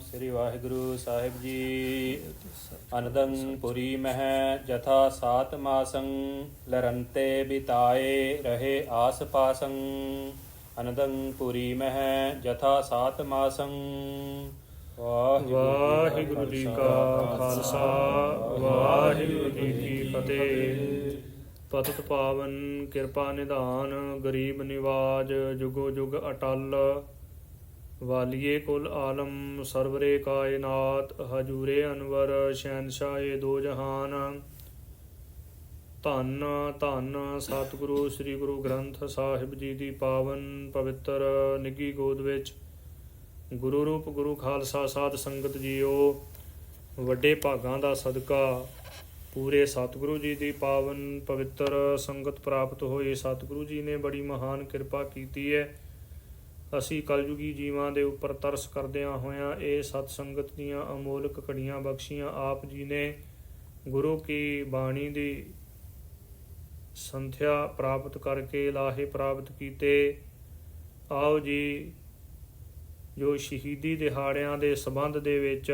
ਸ੍ਰੀ ਵਾਹਿਗੁਰੂ ਸਾਹਿਬ ਜੀ। ਅਨੰਦੰ ਪੁਰੀ ਮਹਿ ਜਥਾ ਸਾਤ ਮਾਸੰ, ਲਰੰਤੇ ਬਿਤਾਏ ਰਹੇ ਆਸ ਪਾਸੰ। ਅਨੰਦੰ ਪੁਰੀ ਮਹਿ ਜਥਾ ਸਾਤ ਮਾਸੰ। ਵਾਹਿਗੁਰੂ ਜੀ ਕਾ ਖਾਲਸਾ, ਵਾਹਿਗੁਰੂ ਜੀ ਕੀ ਫਤਿਹ। ਪਤਿਤ ਪਾਵਨ, ਕਿਰਪਾ ਨਿਧਾਨ, ਗਰੀਬ ਨਿਵਾਜ, ਜੁਗੋ ਜੁਗ ਅਟਲ। ਵਾਲੀਏ ਕੁਲ ਆਲਮ ਸਰਵਰੇ ਕਾਇਨਾਤ, ਹਜੂਰੇ ਅਨਵਰ ਸ਼ਹਿਨशाह ਦੋ ਜਹਾਨ। ਧੰਨ ਧੰਨ ਸਤਿਗੁਰੂ, ਸ੍ਰੀ ਗੁਰੂ ਗ੍ਰੰਥ ਸਾਹਿਬ ਜੀ ਦੀ ਪਾਵਨ ਪਵਿੱਤਰ ਨਿੱਗੀ ਗੋਦ ਵਿੱਚ। ਗੁਰੂ ਰੂਪ, ਗੁਰੂ ਖਾਲਸਾ ਸਾਧ ਸੰਗਤ ਜੀਓ, ਵੱਡੇ ਭਾਗਾਂ ਦਾ ਸਦਕਾ। ਪੂਰੇ ਸਤਿਗੁਰੂ ਜੀ ਦੀ ਪਾਵਨ ਪਵਿੱਤਰ ਸੰਗਤ ਪ੍ਰਾਪਤ ਹੋਈ ਸਤਿਗੁਰੂ ਜੀ ਨੇ ਬੜੀ ਮਹਾਨ ਕਿਰਪਾ ਕੀਤੀ ਹੈ। ਅਸੀਂ ਕਲਯੁਗੀ ਜੀਵਾਂ ਦੇ ਉੱਪਰ ਤਰਸ ਕਰਦਿਆਂ ਹੋਇਆਂ ਇਹ ਸਤ ਸੰਗਤ ਦੀਆਂ ਅਮੋਲਕ ਘੜੀਆਂ ਬਖਸ਼ੀਆਂ, ਆਪ ਜੀ ਨੇ ਗੁਰੂ ਕੀ ਬਾਣੀ ਦੀ ਸੰਥਿਆ ਪ੍ਰਾਪਤ ਕਰਕੇ ਲਾਹੇ ਪ੍ਰਾਪਤ ਕੀਤੇ। ਆਓ ਜੀ, ਜੋ ਸ਼ਹੀਦੀ ਦਿਹਾੜਿਆਂ ਦੇ ਸੰਬੰਧ ਦੇ ਵਿੱਚ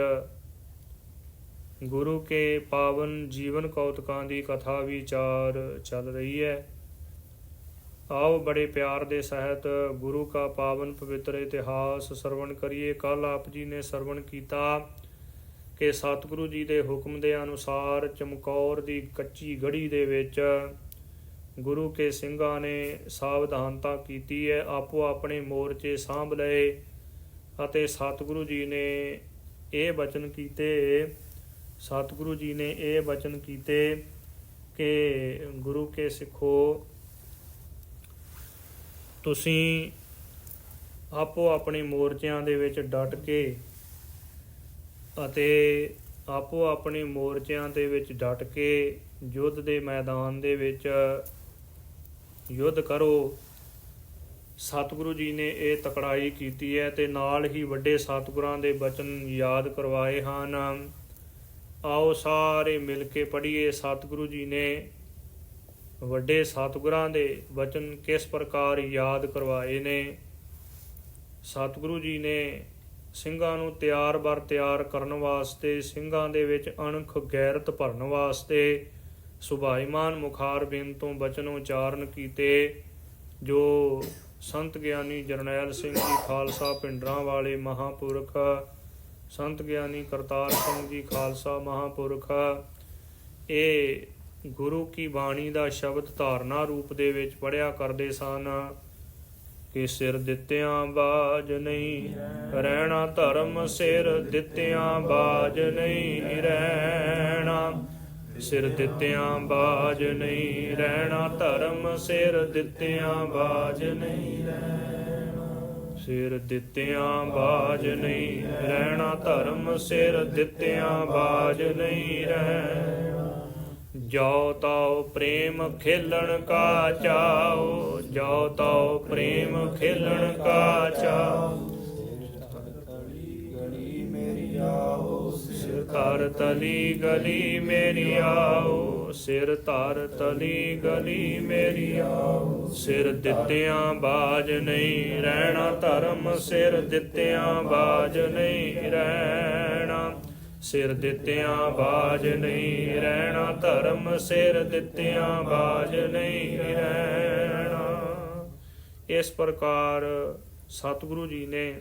ਗੁਰੂ ਕੇ ਪਾਵਨ ਜੀਵਨ ਕੌਤਕਾਂ ਦੀ ਕਥਾ ਵਿਚਾਰ ਚੱਲ ਰਹੀ ਹੈ। ਆਓ ਬੜੇ ਪਿਆਰ ਦੇ ਸਹਿਤ ਗੁਰੂ ਕਾ ਪਾਵਨ ਪਵਿੱਤਰ ਇਤਿਹਾਸ ਸਰਵਣ ਕਰੀਏ। ਕੱਲ ਆਪ ਜੀ ਨੇ ਸਰਵਣ ਕੀਤਾ ਕਿ ਸਤਿਗੁਰੂ ਜੀ ਦੇ ਹੁਕਮ ਦੇ ਅਨੁਸਾਰ ਚਮਕੌਰ ਦੀ ਕੱਚੀ ਗੜੀ ਦੇ ਵਿੱਚ ਗੁਰੂ ਕੇ ਸਿੰਘਾਂ ਨੇ ਸਾਵਧਾਨਤਾ ਕੀਤੀ ਹੈ। ਆਪੋ ਆਪਣੇ ਮੋਰਚੇ ਸਾਂਭ ਲਏ ਅਤੇ ਸਤਿਗੁਰੂ ਜੀ ਨੇ ਇਹ ਬਚਨ ਕੀਤੇ, ਸਤਿਗੁਰੂ ਜੀ ਨੇ ਇਹ ਬਚਨ ਕੀਤੇ ਕਿ ਗੁਰੂ ਕੇ ਸਿੱਖੋ ਤੁਸੀਂ ਆਪੋ ਆਪਣੇ ਮੋਰਚਿਆਂ ਦੇ ਵਿੱਚ ਡਟ ਕੇ ਅਤੇ ਆਪੋ ਆਪਣੇ ਮੋਰਚਿਆਂ ਦੇ ਵਿੱਚ ਡਟ ਕੇ ਯੁੱਧ ਦੇ ਮੈਦਾਨ ਦੇ ਵਿੱਚ ਯੁੱਧ ਕਰੋ। ਸਤਿਗੁਰੂ ਜੀ ਨੇ ਇਹ ਤਕੜਾਈ ਕੀਤੀ ਹੈ ਤੇ ਨਾਲ ਹੀ ਵੱਡੇ ਸਤਿਗੁਰਾਂ ਦੇ ਬਚਨ ਯਾਦ ਕਰਵਾਏ ਹਨ। ਆਓ ਸਾਰੇ ਮਿਲ ਕੇ ਪੜ੍ਹੀਏ। ਸਤਿਗੁਰੂ ਜੀ ਨੇ ਵੱਡੇ ਸਤਿਗੁਰਾਂ ਦੇ ਵਚਨ ਕਿਸ ਪ੍ਰਕਾਰ ਯਾਦ ਕਰਵਾਏ ਨੇ? ਸਤਿਗੁਰੂ ਜੀ ਨੇ ਸਿੰਘਾਂ ਨੂੰ ਤਿਆਰ ਬਰ ਤਿਆਰ ਕਰਨ ਵਾਸਤੇ, ਸਿੰਘਾਂ ਦੇ ਵਿੱਚ ਅਣਖ ਗੈਰਤ ਭਰਨ ਵਾਸਤੇ ਸੁਭਾਈਮਾਨ ਮੁਖਾਰ ਬਿਨ ਤੋਂ ਬਚਨ ਉਚਾਰਨ ਕੀਤੇ, ਜੋ ਸੰਤ ਗਿਆਨੀ ਜਰਨੈਲ ਸਿੰਘ ਜੀ ਖਾਲਸਾ ਪਿੰਡਰਾਂ ਵਾਲੇ ਮਹਾਪੁਰਖ, ਸੰਤ ਗਿਆਨੀ ਕਰਤਾਰ ਸਿੰਘ ਜੀ ਖਾਲਸਾ ਮਹਾਪੁਰਖ, ਇਹ ਗੁਰੂ ਕੀ ਬਾਣੀ ਦਾ ਸ਼ਬਦ ਧਾਰਨਾ ਰੂਪ ਦੇ ਵਿੱਚ ਪੜਿਆ ਕਰਦੇ ਸਨ। ਕਿ ਸਿਰ ਦਿੱਤਿਆਂ ਬਾਜ ਨਹੀਂ, ਰਹਿਣਾ ਧਰਮ ਸਿਰ ਦਿੱਤਿਆਂ ਬਾਜ ਨਹੀਂ, ਰਹਿਣਾ। ਸਿਰ ਦਿੱਤਿਆਂ ਬਾਜ ਨਹੀਂ, ਰਹਿਣਾ ਧਰਮ ਸਿਰ ਦਿੱਤਿਆਂ ਬਾਜ ਨਹੀਂ, ਰਹਿਣਾ। ਸਿਰ ਦਿੱਤਿਆਂ ਬਾਜ ਨਹੀਂ, ਰਹਿਣਾ ਧਰਮ ਸਿਰ ਦਿੱਤਿਆਂ ਬਾਜ ਨਹੀਂ ਰਹਿਣਾ ਜੋ ਤਾਉ ਪ੍ਰੇਮ ਖੇਲਣ ਕਾ ਚਾਓ ਜੋ ਤਾਉ ਪ੍ਰੇਮ ਖੇਲਣ ਕਾ ਚਾਓ ਸਿਰ ਧਰ ਤਲੀ ਗਲੀ ਮੇਰੀ ਆਓ, ਸਿਰ ਧਰ ਤਲੀ ਗਲੀ ਮੇਰੀ ਆਓ। ਸਿਰ ਦਿੱਤਿਆਂ ਬਾਜ ਨਹੀਂ, ਰਹਿਣਾ ਧਰਮ ਸਿਰ ਦਿੱਤਿਆਂ ਬਾਜ ਨਹੀਂ ਰਹਿਣਾ ਸਿਰ ਦਿੱਤਿਆਂ ਬਾਜ ਨਹੀਂ ਰਹਿਣਾ, ਧਰਮ ਸਿਰ ਦਿੱਤਿਆਂ ਬਾਜ ਨਹੀਂ ਰਹਿਣਾ। ਇਸ ਪ੍ਰਕਾਰ ਸਤਿਗੁਰੂ ਜੀ ਨੇ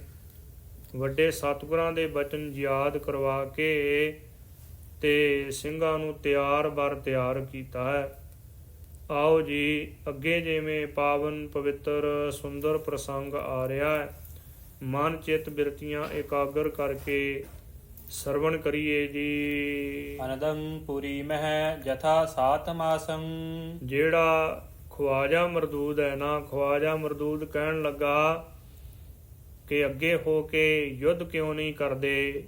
ਵੱਡੇ ਸਤਿਗੁਰਾਂ ਦੇ ਬਚਨ ਯਾਦ ਕਰਵਾ ਕੇ ਤੇ ਸਿੰਘਾਂ ਨੂੰ ਤਿਆਰ ਬਰ ਤਿਆਰ ਕੀਤਾ ਹੈ। ਆਓ ਜੀ, ਅੱਗੇ ਜਿਵੇਂ ਪਾਵਨ ਪਵਿੱਤਰ ਸੁੰਦਰ ਪ੍ਰਸੰਗ ਆ ਰਿਹਾ ਹੈ, ਮਨ ਚਿੱਤ ਬਿਰਤੀਆਂ ਇਕਾਗਰ ਕਰਕੇ ਸਰਵਣ ਕਰੀਏ ਜੀ। ਅਨੰਦੰ ਪੁਰੀ ਮਹਿ ਜਥਾ ਸਾਤ ਮਾਸੰ। ਜਿਹੜਾ ਖਵਾਜਾ ਮਰਦੂਦ ਹੈ ਨਾ ਖਵਾਜਾ ਮਰਦੂਦ ਕਹਿਣ ਲੱਗਾ ਕਿ ਅੱਗੇ ਹੋ ਕੇ ਯੁੱਧ ਕਿਉਂ ਨਹੀਂ ਕਰਦੇ?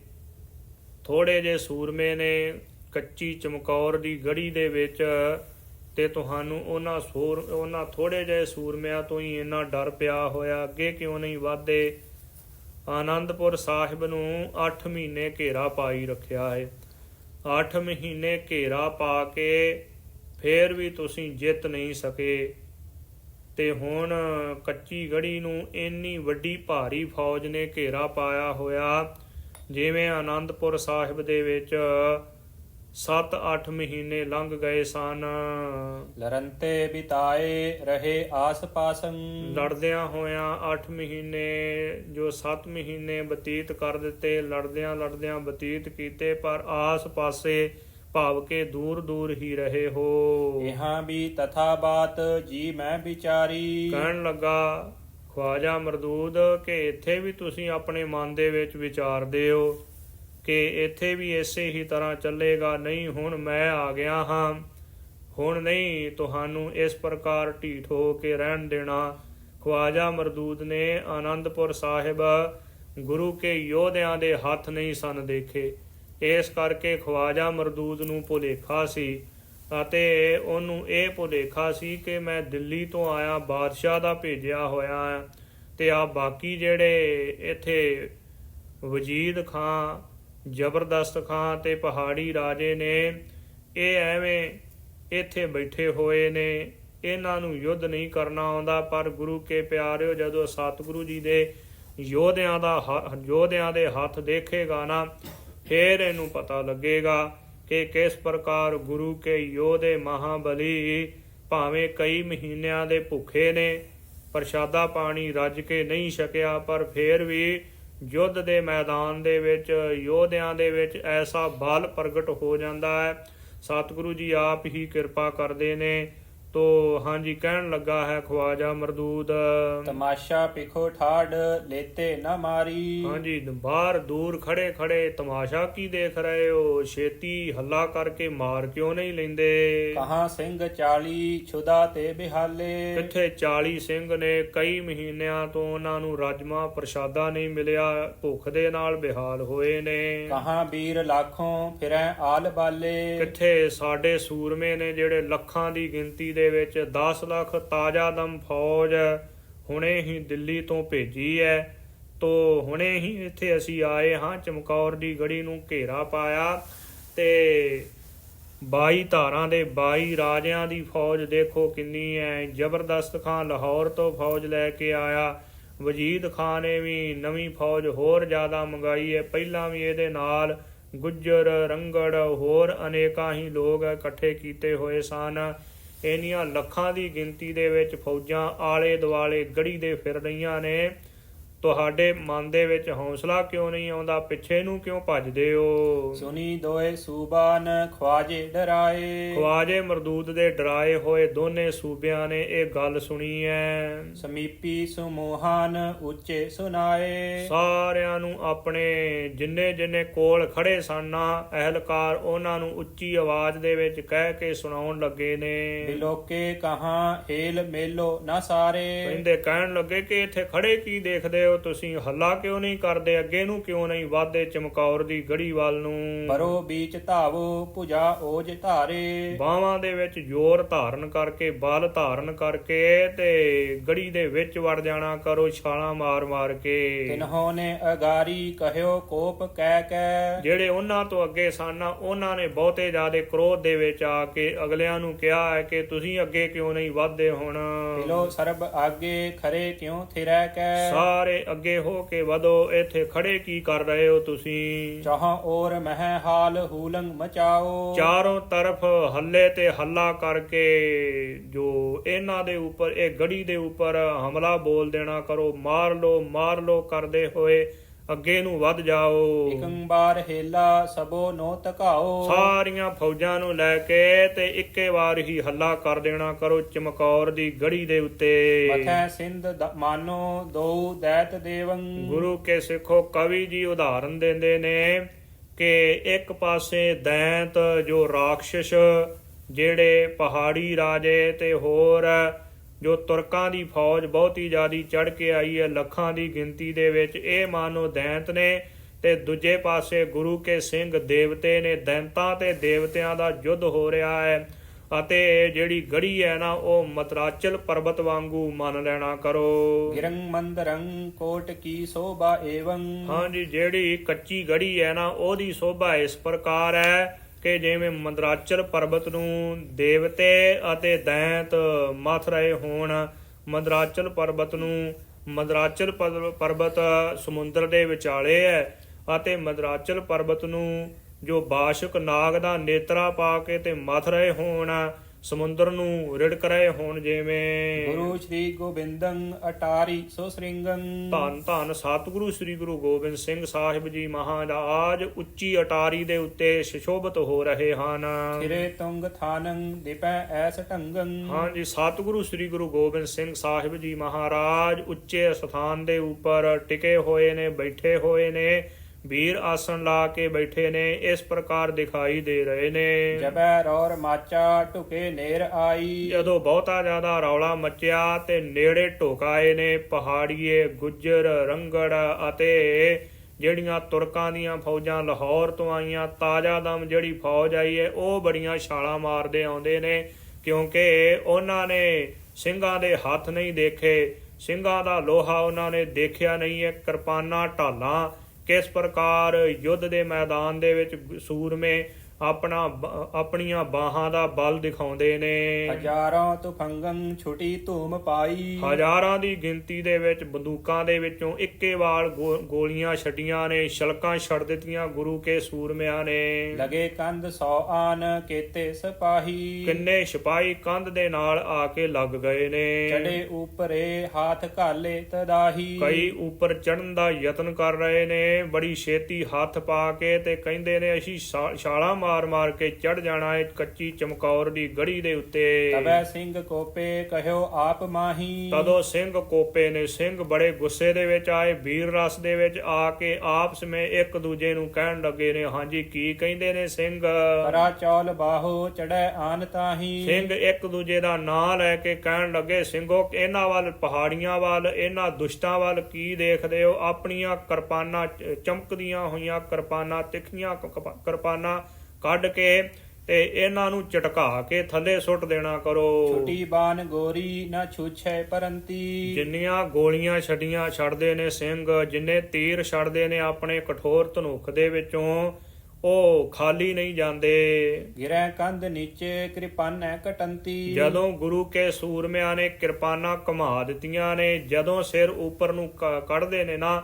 ਥੋੜੇ ਜੇ ਸੂਰਮੇ ਨੇ ਕੱਚੀ ਚਮਕੌਰ ਦੀ ਗੜੀ ਦੇ ਵਿੱਚ ਤੇ ਤੁਹਾਨੂੰ ਉਹਨਾਂ ਸੂਰ ਉਹਨਾਂ ਥੋੜੇ ਜਿਹੇ ਸੂਰਮਿਆਂ ਤੋਂ ਹੀ ਇੰਨਾ ਡਰ ਪਿਆ ਹੋਇਆ ਅੱਗੇ ਕਿਉਂ ਨਹੀਂ ਵਧਦੇ? ਆਨੰਦਪੁਰ ਸਾਹਿਬ ਨੂੰ 8 ਮਹੀਨੇ ਘੇਰਾ ਪਾਈ ਰੱਖਿਆ ਹੈ 8 ਮਹੀਨੇ ਘੇਰਾ ਪਾ ਕੇ ਫੇਰ ਵੀ ਤੁਸੀਂ ਜਿੱਤ ਨਹੀਂ ਸਕੇ। ਤੇ ਹੁਣ ਕੱਚੀ ਗੜੀ ਨੂੰ ਇੰਨੀ ਵੱਡੀ ਭਾਰੀ ਫੌਜ ਨੇ ਘੇਰਾ ਪਾਇਆ ਹੋਇਆ, ਜਿਵੇਂ ਆਨੰਦਪੁਰ ਸਾਹਿਬ ਦੇ ਵਿੱਚ 7-8 ਮਹੀਨੇ ਲੰਘ ਗਏ ਸਨ। ਲਰੰਤੇ ਬਿਤਾਏ ਰਹੇ ਆਸ ਪਾਸੰ ਲੜਦਿਆਂ ਹੋਇਆਂ 8 ਮਹੀਨੇ ਜੋ 7 ਮਹੀਨੇ ਬਤੀਤ ਕਰ ਦਿੱਤੇ ਲੜਦਿਆਂ ਲੜਦਿਆਂ ਬਤੀਤ ਕੀਤੇ ਪਰ ਆਸ ਪਾਸੇ ਭਾਵ ਕੇ ਦੂਰ ਦੂਰ ਹੀ ਰਹੇ ਹੋ। ਇਹਾਂ ਵੀ ਤਥਾ ਬਾਤ ਜੀ ਮੈਂ ਵਿਚਾਰੀ। ਕਹਿਣ ਲੱਗਾ ਖਵਾਜਾ ਮਰਦੂਦ ਕਿ ਇੱਥੇ ਵੀ ਤੁਸੀਂ ਆਪਣੇ ਮਨ ਦੇ ਵਿੱਚ ਵਿਚਾਰਦੇ ਹੋ। ਕਿ ਇੱਥੇ ਵੀ ਇਸੇ ਹੀ ਤਰ੍ਹਾਂ ਚੱਲੇਗਾ। ਨਹੀਂ, ਹੁਣ ਮੈਂ ਆ ਗਿਆ ਹਾਂ। ਹੁਣ ਨਹੀਂ, ਤੁਹਾਨੂੰ ਇਸ ਪ੍ਰਕਾਰ ਢੀਠ ਹੋ ਕੇ ਰਹਿਣ ਦੇਣਾ। ਖਵਾਜਾ ਮਰਦੂਦ ਨੇ ਆਨੰਦਪੁਰ ਸਾਹਿਬ ਗੁਰੂ ਕੇ ਯੋਧਿਆਂ ਦੇ ਹੱਥ ਨਹੀਂ ਸਨ ਦੇਖੇ। ਇਸ ਕਰਕੇ ਖਵਾਜਾ ਮਰਦੂਦ ਨੂੰ ਭੁਲੇਖਾ ਸੀ ਅਤੇ ਉਹਨੂੰ ਇਹ ਭੁਲੇਖਾ ਸੀ ਕਿ ਮੈਂ ਦਿੱਲੀ ਤੋਂ ਆਇਆ, ਬਾਦਸ਼ਾਹ ਦਾ ਭੇਜਿਆ ਹੋਇਆ ਹਾਂ ਤੇ ਆ ਬਾਕੀ ਜਿਹੜੇ ਇੱਥੇ ਵਜੀਦ ਖਾਂ ਜ਼ਬਰਦਸਤ ਖਾਂ ਤੇ ਪਹਾੜੀ ਰਾਜੇ ਨੇ, ਇਹ ਐਵੇਂ ਇੱਥੇ ਬੈਠੇ ਹੋਏ ਨੇ, ਇਹਨਾਂ ਨੂੰ ਯੁੱਧ ਨਹੀਂ ਕਰਨਾ ਆਉਂਦਾ, ਪਰ ਗੁਰੂ ਕੇ ਪਿਆਰਿਓ, ਜਦੋਂ ਸਤਿਗੁਰੂ ਜੀ ਦੇ ਯੋਧਿਆਂ ਦਾ ਹ- ਯੋਧਿਆਂ ਦੇ ਹੱਥ ਦੇਖੇਗਾ ਨਾ, ਫੇਰ ਇਹਨੂੰ ਪਤਾ ਲੱਗੇਗਾ ਕਿ ਕਿਸ ਪ੍ਰਕਾਰ ਗੁਰੂ ਕੇ ਯੋਧੇ ਮਹਾਬਲੀ ਭਾਵੇਂ ਕਈ ਮਹੀਨਿਆਂ ਦੇ ਭੁੱਖੇ ਨੇ, ਪ੍ਰਸ਼ਾਦਾ ਪਾਣੀ ਰੱਜ ਕੇ ਨਹੀਂ ਛਕਿਆ, ਪਰ ਫੇਰ ਵੀ ਯੁੱਧ ਦੇ ਮੈਦਾਨ ਦੇ ਵਿੱਚ, ਯੋਧਿਆਂ ਦੇ ਵਿੱਚ ਐਸਾ ਬਲ ਪ੍ਰਗਟ ਹੋ ਜਾਂਦਾ ਹੈ। ਸਤਿਗੁਰੂ ਜੀ ਆਪ ਹੀ ਕਿਰਪਾ ਕਰਦੇ ਨੇ। ਤੋ ਹਾਂਜੀ ਕਹਿਣ ਲੱਗਾ ਹੈ ਖਵਾਜਾ ਮਰਦੂਦ। ਤਮਾਸ਼ਾ ਪਿਖੋ ਠਾੜ ਲੇਤੇ ਨ ਮਾਰੀ। ਹਾਂਜੀ ਬਾਹਰ ਦੂਰ ਖੜੇ ਖੜੇ ਤਮਾਸ਼ਾ ਕੀ ਦੇਖ ਰਹੇ ਹੋ? ਛੇਤੀ ਹੱਲਾ ਕਰਕੇ ਮਾਰ ਕਿਉਂ ਨਹੀਂ ਲੈਂਦੇ? ਕਹਾਂ ਸਿੰਘ 40 ਛੁਦਾ ਤੇ ਬਿਹਾਲੇ। ਕਿੱਥੇ 40 ਸਿੰਘ ਨੇ ਕਈ ਮਹੀਨਿਆਂ ਤੋਂ ਉਹਨਾਂ ਨੂੰ ਰਾਜਮਾ ਪ੍ਰਸ਼ਾਦਾ ਨਹੀਂ ਮਿਲਿਆ ਭੁੱਖ ਦੇ ਨਾਲ ਬਿਹਾਲ ਹੋਏ ਨੇ। ਕਹਾਂ ਵੀਰ ਲਾਖੋਂ ਫਿਰੈ ਆਲ ਬਾਲੇ। ਕਿੱਥੇ ਸਾਡੇ ਸੂਰਮੇ ਨੇ ਜਿਹੜੇ ਲੱਖਾਂ ਦੀ ਗਿਣਤੀ ਦੇ ਵਿੱਚ 10 ਲੱਖ ਤਾਜ਼ਾ ਦਮ ਫੌਜ ਹੁਣੇ ਹੀ ਦਿੱਲੀ ਤੋਂ ਭੇਜੀ ਹੈ ਤੋ ਹੁਣੇ ਹੀ ਇੱਥੇ ਅਸੀਂ ਆਏ ਹਾਂ, ਚਮਕੌਰ ਦੀ ਗੜੀ ਨੂੰ ਘੇਰਾ ਪਾਇਆ ਤੇ 22 ਧਾਰਾਂ ਦੇ 22 ਰਾਜਿਆਂ ਦੀ ਫੌਜ ਦੇਖੋ ਕਿੰਨੀ ਹੈ ਜ਼ਬਰਦਸਤ ਖਾਨ ਲਾਹੌਰ ਤੋਂ ਫੌਜ ਲੈ ਕੇ ਆਇਆ। ਵਜੀਦ ਖਾਨ ਨੇ ਵੀ ਨਵੀਂ ਫੌਜ ਹੋਰ ਜ਼ਿਆਦਾ ਮੰਗਾਈ ਹੈ ਪਹਿਲਾਂ ਵੀ ਇਹਦੇ ਨਾਲ ਗੁੱਜਰ, ਰੰਗੜ ਹੋਰ ਅਨੇਕਾਂ ਹੀ ਲੋਕ ਇਕੱਠੇ ਕੀਤੇ ਹੋਏ ਸਨ। ਇੰਨੀਆਂ ਲੱਖਾਂ ਦੀ ਗਿਣਤੀ ਦੇ ਵਿੱਚ ਫੌਜਾਂ ਆਲੇ ਦੁਆਲੇ ਗੜੀ ਦੇ ਫਿਰ ਰਹੀਆਂ ਨੇ। ਤੁਹਾਡੇ ਮਨ ਦੇ ਵਿੱਚ ਹੌਸਲਾ ਕਿਉਂ ਨਹੀਂ ਆਉਂਦਾ? ਪਿੱਛੇ ਨੂੰ ਕਿਉਂ ਭੱਜਦੇ ਹੋ? ਸੁਨੀ ਦੋਏ ਸੂਬਾਨ ਖਵਾਜੇ ਡਰਾਏ। ਖਵਾਜੇ ਮਰਦੂਦ ਦੇ ਡਰਾਏ ਹੋਏ ਦੋਨੇ ਸੂਬਿਆਂ ਨੇ ਇਹ ਗੱਲ ਸੁਣੀ ਹੈ ਸਮੀਪੀ ਸੁਮੋਹਾਨ ਉੱਚੇ ਸੁਨਾਏ। ਸਾਰਿਆਂ ਨੂੰ ਆਪਣੇ ਜਿੰਨੇ ਜਿੰਨੇ ਕੋਲ ਖੜੇ ਸਨ ਨਾ ਅਹਿਲਕਾਰ ਉਹਨਾਂ ਨੂੰ ਉੱਚੀ ਆਵਾਜ਼ ਦੇ ਵਿੱਚ ਕਹਿ ਕੇ ਸੁਣਾਉਣ ਲੱਗੇ ਨੇ। ਬਿਲੋਕੇ ਕਹਾਂ ਹੇਲ ਮੇਲੋ ਨਾ ਸਾਰੇ। ਕਹਿੰਦੇ ਕਹਿਣ ਲੱਗੇ ਕਿ ਇੱਥੇ ਖੜੇ ਕੀ ਦੇਖਦੇ ਹੋ? ਤੁਸੀਂ ਹੱਲਾ ਕਿਉਂ ਨਹੀਂ ਕਰਦੇ? ਅੱਗੇ ਨੂੰ ਕਿਉਂ ਨਹੀਂ ਵਾਧੇ ਚਮਕੌਰ ਦੀ ਗੜੀ ਵੱਲ ਨੂੰ? ਪਰੋ ਬੀਚ ਧਾਵੋ ਭੁਜਾ ਓਜ ਧਾਰੇ। ਬਾਹਾਂ ਦੇ ਵਿੱਚ ਜ਼ੋਰ ਧਾਰਨ ਕਰਕੇ ਬਲ ਧਾਰਨ ਕਰਕੇ ਤੇ ਗੜੀ ਦੇ ਵਿੱਚ ਵੜ ਜਾਣਾ ਕਰੋ ਛਾਲਾਂ ਮਾਰ ਮਾਰ ਕੇ। ਤਿਨਹੋ ਨੇ ਅਗਾਰੀ ਕਹਿਓ ਕੋਪ ਕਹਿ ਕਹਿ। ਜਿਹੜੇ ਉਹਨਾਂ ਤੋਂ ਅੱਗੇ ਸਨ ਉਹਨਾਂ ਨੇ ਬਹੁਤੇ ਜ਼ਿਆਦੇ ਕ੍ਰੋਧ ਦੇ ਵਿੱਚ ਆ ਕੇ ਅਗਲਿਆਂ ਨੂੰ ਕਿਹਾ ਹੈ ਕਿ ਤੁਸੀਂ ਅੱਗੇ ਕਿਉਂ ਨਹੀਂ ਵਧਦੇ ਹੁਣ? ਬਿਲੋ ਸਰਬ ਆਗੇ ਖਰੇ ਕਿਉ ਥਿਰੈ ਕੈ? ਸਾਰੇ ਅੱਗੇ ਹੋ ਕੇ ਵਧੋ ਇੱਥੇ ਖੜੇ ਕੀ ਕਰ ਰਹੇ ਹੋ ਤੁਸੀਂ? ਚਾਹਾਂ ਔਰ ਮਹਿ ਹਾਲ ਹੂਲੰਗ ਮਚਾਓ। ਚਾਰੋਂ ਤਰਫ ਹੱਲੇ ਤੇ ਹੱਲਾ ਕਰਕੇ ਜੋ ਇਹਨਾਂ ਦੇ ਉੱਪਰ ਇਹ ਗੜੀ ਦੇ ਉੱਪਰ ਹਮਲਾ ਬੋਲ ਦੇਣਾ ਕਰੋ ਮਾਰ ਲੋ ਮਾਰ ਲੋ ਕਰਦੇ ਹੋਏ। ਅੱਗੇ ਨੂੰ ਵੱਧ ਜਾਓ। ਇਕੰਬਾਰ ਹੇਲਾ ਸਬੋ ਨੋ ਤਕਾਓ। ਸਾਰੀਆਂ ਫੌਜਾਂ ਨੂੰ ਲੈ ਕੇ ਤੇ ਇੱਕੇ ਵਾਰ ਹੀ ਹੱਲਾ ਕਰ ਦੇਣਾ ਕਰੋ ਚਮਕੌਰ ਦੀ ਗੜੀ ਦੇ ਉੱਤੇ। ਮਥੈ ਸਿੰਧ ਮਾਨੋ ਦੋ ਦੈਤ ਦੇਵੰ। ਗੁਰੂ ਕੇ ਸਿੱਖੋ ਕਵੀ ਜੀ ਉਦਾਹਰਨ ਦਿੰਦੇ ਨੇ ਕਿ ਇੱਕ ਪਾਸੇ ਦੈਂਤ ਜੋ ਰਾਖਸ਼ ਜਿਹੜੇ ਪਹਾੜੀ ਰਾਜੇ ਤੇ ਹੋਰ ਜੋ ਤੁਰਕਾਂ ਦੀ ਫੌਜ ਬਹੁਤੀ ਜ਼ਿਆਦੀ ਚੜ ਕੇ ਆਈ ਹੈ ਲੱਖਾਂ ਦੀ ਗਿਣਤੀ ਦੇ ਵਿੱਚ ਇਹ ਮਾਨੋ ਦੈਂਤ ਨੇ ਤੇ ਦੂਜੇ ਪਾਸੇ ਗੁਰੂ ਕੇ ਸਿੰਘ ਦੇਵਤੇ ਨੇ। ਦੈਂਤਾਂ ਤੇ ਦੇਵਤਿਆਂ ਦਾ ਯੁੱਧ ਹੋ ਰਿਹਾ ਹੈ ਅਤੇ ਇਹ ਜਿਹੜੀ ਗੜੀ ਹੈ ਨਾ ਉਹ ਮਤਰਾਚਲ ਪਰਬਤ ਵਾਂਗੂ ਮੰਨ ਲੈਣਾ ਕਰੋ। ਗਿਰੰ ਮੰਦਰੰ ਕੋਟ ਕੀ ਸੋਭਾ ਏਵੰ। ਹਾਂਜੀ ਜਿਹੜੀ ਕੱਚੀ ਗੜੀ ਹੈ ਨਾ ਉਹਦੀ ਸ਼ੋਭਾ ਇਸ ਪ੍ਰਕਾਰ ਹੈ ਕਿ ਜਿਵੇਂ ਮੰਦਰਾਚਲ ਪਰਬਤ ਨੂੰ ਦੇਵਤੇ ਅਤੇ ਦੈਂਤ ਮਥ ਰਹੇ ਹੋਣ, ਮੰਦਰਾਚਲ ਪਰਬਤ ਨੂੰ ਮੰਦਰਾਚਲ ਪਰਬਤ ਸਮੁੰਦਰ ਦੇ ਵਿਚਾਲੇ ਹੈ ਅਤੇ ਮਦਰਾਚਲ ਪਰਬਤ ਨੂੰ ਜੋ ਬਾਸ਼ਕ ਨਾਗ ਦਾ ਨੇਤਰਾ ਪਾ ਕੇ ਤੇ ਮਥ ਰਹੇ ਹੋਣ ਸਮੁੰਦਰ ਨੂੰ ਰਿੜਕ ਰਹੇ ਹੋਣ ਜਿਵੇਂ ਗੁਰੂ ਸ਼੍ਰੀ ਗੋਬਿੰਦੰ ਅਟਾਰੀ ਸੋ ਸ੍ਰਿੰਗੰ। ਧੰਨ ਧੰਨ ਸਤਿਗੁਰੂ ਸ੍ਰੀ ਗੁਰੂ ਗੋਬਿੰਦ ਸਿੰਘ ਸਾਹਿਬ ਜੀ ਮਹਾਰਾਜ ਉੱਚੀ ਅਟਾਰੀ ਦੇ ਉੱਤੇ ਸ਼ਿਸ਼ੋਭਤ ਹੋ ਰਹੇ ਹਨ। ਸਿਰੇ ਤੁੰਗ ਥਾਨੰ ਦਿਪੈ ਐਸ ਢੰਗੰ। ਹਾਂਜੀ ਸਤਿਗੁਰੂ ਸ੍ਰੀ ਗੁਰੂ ਗੋਬਿੰਦ ਸਿੰਘ ਸਾਹਿਬ ਜੀ ਮਹਾਰਾਜ ਉੱਚੇ ਸਥਾਨ ਦੇ ਉੱਪਰ ਟਿਕੇ ਹੋਏ ਨੇ ਬੈਠੇ ਹੋਏ ਨੇ। ਵੀਰ ਆਸਣ ਲਾ ਕੇ ਬੈਠੇ ਨੇ ਇਸ ਪ੍ਰਕਾਰ ਦਿਖਾਈ ਦੇ ਰਹੇ ਨੇ। ਜਬੈ ਰੌਰ ਮਾਚਾ ਢੁਕੇ ਨੇਰ ਆਈ। ਜਦੋਂ ਬਹੁਤਾ ਜ਼ਿਆਦਾ ਰੌਲਾ ਮਚਿਆ ਤੇ ਨੇੜੇ ਢੋਕਾਏ ਨੇ ਪਹਾੜੀਏ ਗੁੱਜਰ ਰੰਗੜ ਅਤੇ ਜਿਹੜੀਆਂ ਤੁਰਕਾਂ ਦੀਆਂ ਫੌਜਾਂ ਲਾਹੌਰ ਤੋਂ ਆਈਆਂ ਤਾਜਾ ਦਮ ਜਿਹੜੀ ਫੌਜ ਆਈ ਹੈ ਉਹ ਬੜੀਆਂ ਛਾਲਾਂ ਮਾਰਦੇ ਆਉਂਦੇ ਨੇ ਕਿਉਂਕਿ ਉਹਨਾਂ ਨੇ ਸਿੰਘਾਂ ਦੇ ਹੱਥ ਨਹੀਂ ਦੇਖੇ ਸਿੰਘਾਂ ਦਾ ਲੋਹਾ ਉਹਨਾਂ ਨੇ ਦੇਖਿਆ ਨਹੀਂ ਹੈ ਕਿਰਪਾਨਾਂ ਢਾਲਾਂ ਕਿਸ ਪ੍ਰਕਾਰ ਯੁੱਧ ਦੇ ਮੈਦਾਨ ਦੇ ਵਿੱਚ ਸੂਰਮੇ ਆਪਣਾ ਆਪਣੀਆਂ ਬਾਹਾਂ ਦਾ ਬਲ ਦਿਖਾਉਂਦੇ ਨੇ। ਹਜ਼ਾਰਾਂ ਤੁਫੰਗੰ ਛੁਟੀ ਧੂਮ ਪਾਈ। ਹਜ਼ਾਰਾਂ ਦੀ ਗਿਣਤੀ ਦੇ ਵਿੱਚ ਬੰਦੂਕਾਂ ਦੇ ਵਿੱਚੋਂ ਇੱਕੇ ਗੋ- ਗੋਲੀਆਂ ਛੱਡੀਆਂ ਨੇ ਛਲਕਾਂ ਛੱਡ ਦਿੱਤੀਆਂ ਗੁਰੂ ਕੇ ਸੂਰਮਿਆਂ ਨੇ। ਲਗੇ ਕੰਧ ਸੌ ਆਨ ਕੇਤੇ ਸਿਪਾਹੀ। ਕਿੰਨੇ ਸਿਪਾਹੀ ਕੰਧ ਦੇ ਨਾਲ ਆ ਕੇ ਲੱਗ ਗਏ ਨੇ। ਚੜੇ ਉਪਰੇ ਹਾਥ ਘਾਲੇ ਤਦਾਹੀ। ਕਈ ਉੱਪਰ ਚੜਨ ਦਾ ਯਤਨ ਕਰ ਰਹੇ ਨੇ ਬੜੀ ਛੇਤੀ ਹੱਥ ਪਾ ਕੇ ਤੇ ਕਹਿੰਦੇ ਨੇ ਅਸੀਂ ਛਾਲਾਂ ਮਾਰ ਮਾਰ ਕੇ ਚੜ ਜਾਣਾ ਹੈ ਕੱਚੀ ਚਮਕੌਰ ਦੀ ਗੜੀ ਦੇ ਉੱਤੇ। ਤਬੈ ਸਿੰਘ ਕੋਪੇ ਕਹਿਓ ਆਪ ਮਾਹੀ। ਤਦੋਂ ਸਿੰਘ ਕੋਪੇ ਨੇ ਸਿੰਘ ਬੜੇ ਗੁੱਸੇ ਦੇ ਵਿੱਚ ਆਏ ਵੀਰ ਰਸ ਦੇ ਵਿੱਚ ਆ ਕੇ ਆਪਸ ਵਿੱਚ ਇੱਕ ਦੂਜੇ ਨੂੰ ਕਹਿਣ ਲੱਗੇ ਨੇ ਹਾਂਜੀ ਕੀ ਕਹਿੰਦੇ ਨੇ ਸਿੰਘ? ਕਰਾ ਚੌਲ ਬਾਹੋ ਚੜੈ ਆਨ ਤਾਹੀ। ਸਿੰਘ ਇੱਕ ਦੂਜੇ ਦਾ ਨਾਂ ਲੈ ਕੇ ਕਹਿਣ ਲੱਗੇ ਸਿੰਘੋ ਇਹਨਾਂ ਵੱਲ ਪਹਾੜੀਆਂ ਵੱਲ ਇਹਨਾਂ ਦੁਸ਼ਟਾਂ ਵੱਲ ਕੀ ਦੇਖਦੇ ਹੋ? ਆਪਣੀਆਂ ਕਿਰਪਾਨਾਂ ਚਮਕਦੀਆਂ ਹੋਈਆਂ ਕਿਰਪਾਨਾਂ ਤਿੱਖੀਆਂ ਕਿਰਪਾਨਾਂ ਕੱਢ ਕੇ ਤੇ ਇਹਨਾਂ ਨੂੰ ਝਟਕਾ ਕੇ ਥੱਲੇ ਸੁੱਟ ਦੇਣਾ ਕਰੋ। ਛੁਟੀ ਬਾਨ ਗੋਰੀ ਨਾ ਛੂਛੈ ਪਰੰਤੀ। ਜਿੰਨੀਆਂ ਗੋਲੀਆਂ ਛੱਡੀਆਂ ਛੱਡਦੇ ਨੇ ਸਿੰਘ ਜਿੰਨੇ ਤੀਰ ਛੱਡਦੇ ਨੇ ਆਪਣੇ ਕਠੋਰ ਧਨੁਖ ਦੇ ਵਿੱਚੋਂ ਉਹ ਖਾਲੀ ਨਹੀਂ ਜਾਂਦੇ। ਗਿਰੈ ਕੰਧ ਨੀਚੇ ਕਿਰਪਾਨੈ ਕਟੰਤੀ। ਜਦੋਂ ਗੁਰੂ ਕੇ ਸੂਰਮਿਆਂ ਨੇ ਕਿਰਪਾਨਾਂ ਘੁਮਾ ਦਿੱਤੀਆਂ ਨੇ ਜਦੋਂ ਸਿਰ ਉੱਪਰ ਨੂੰ ਕੱਢਦੇ ਨੇ ਨਾ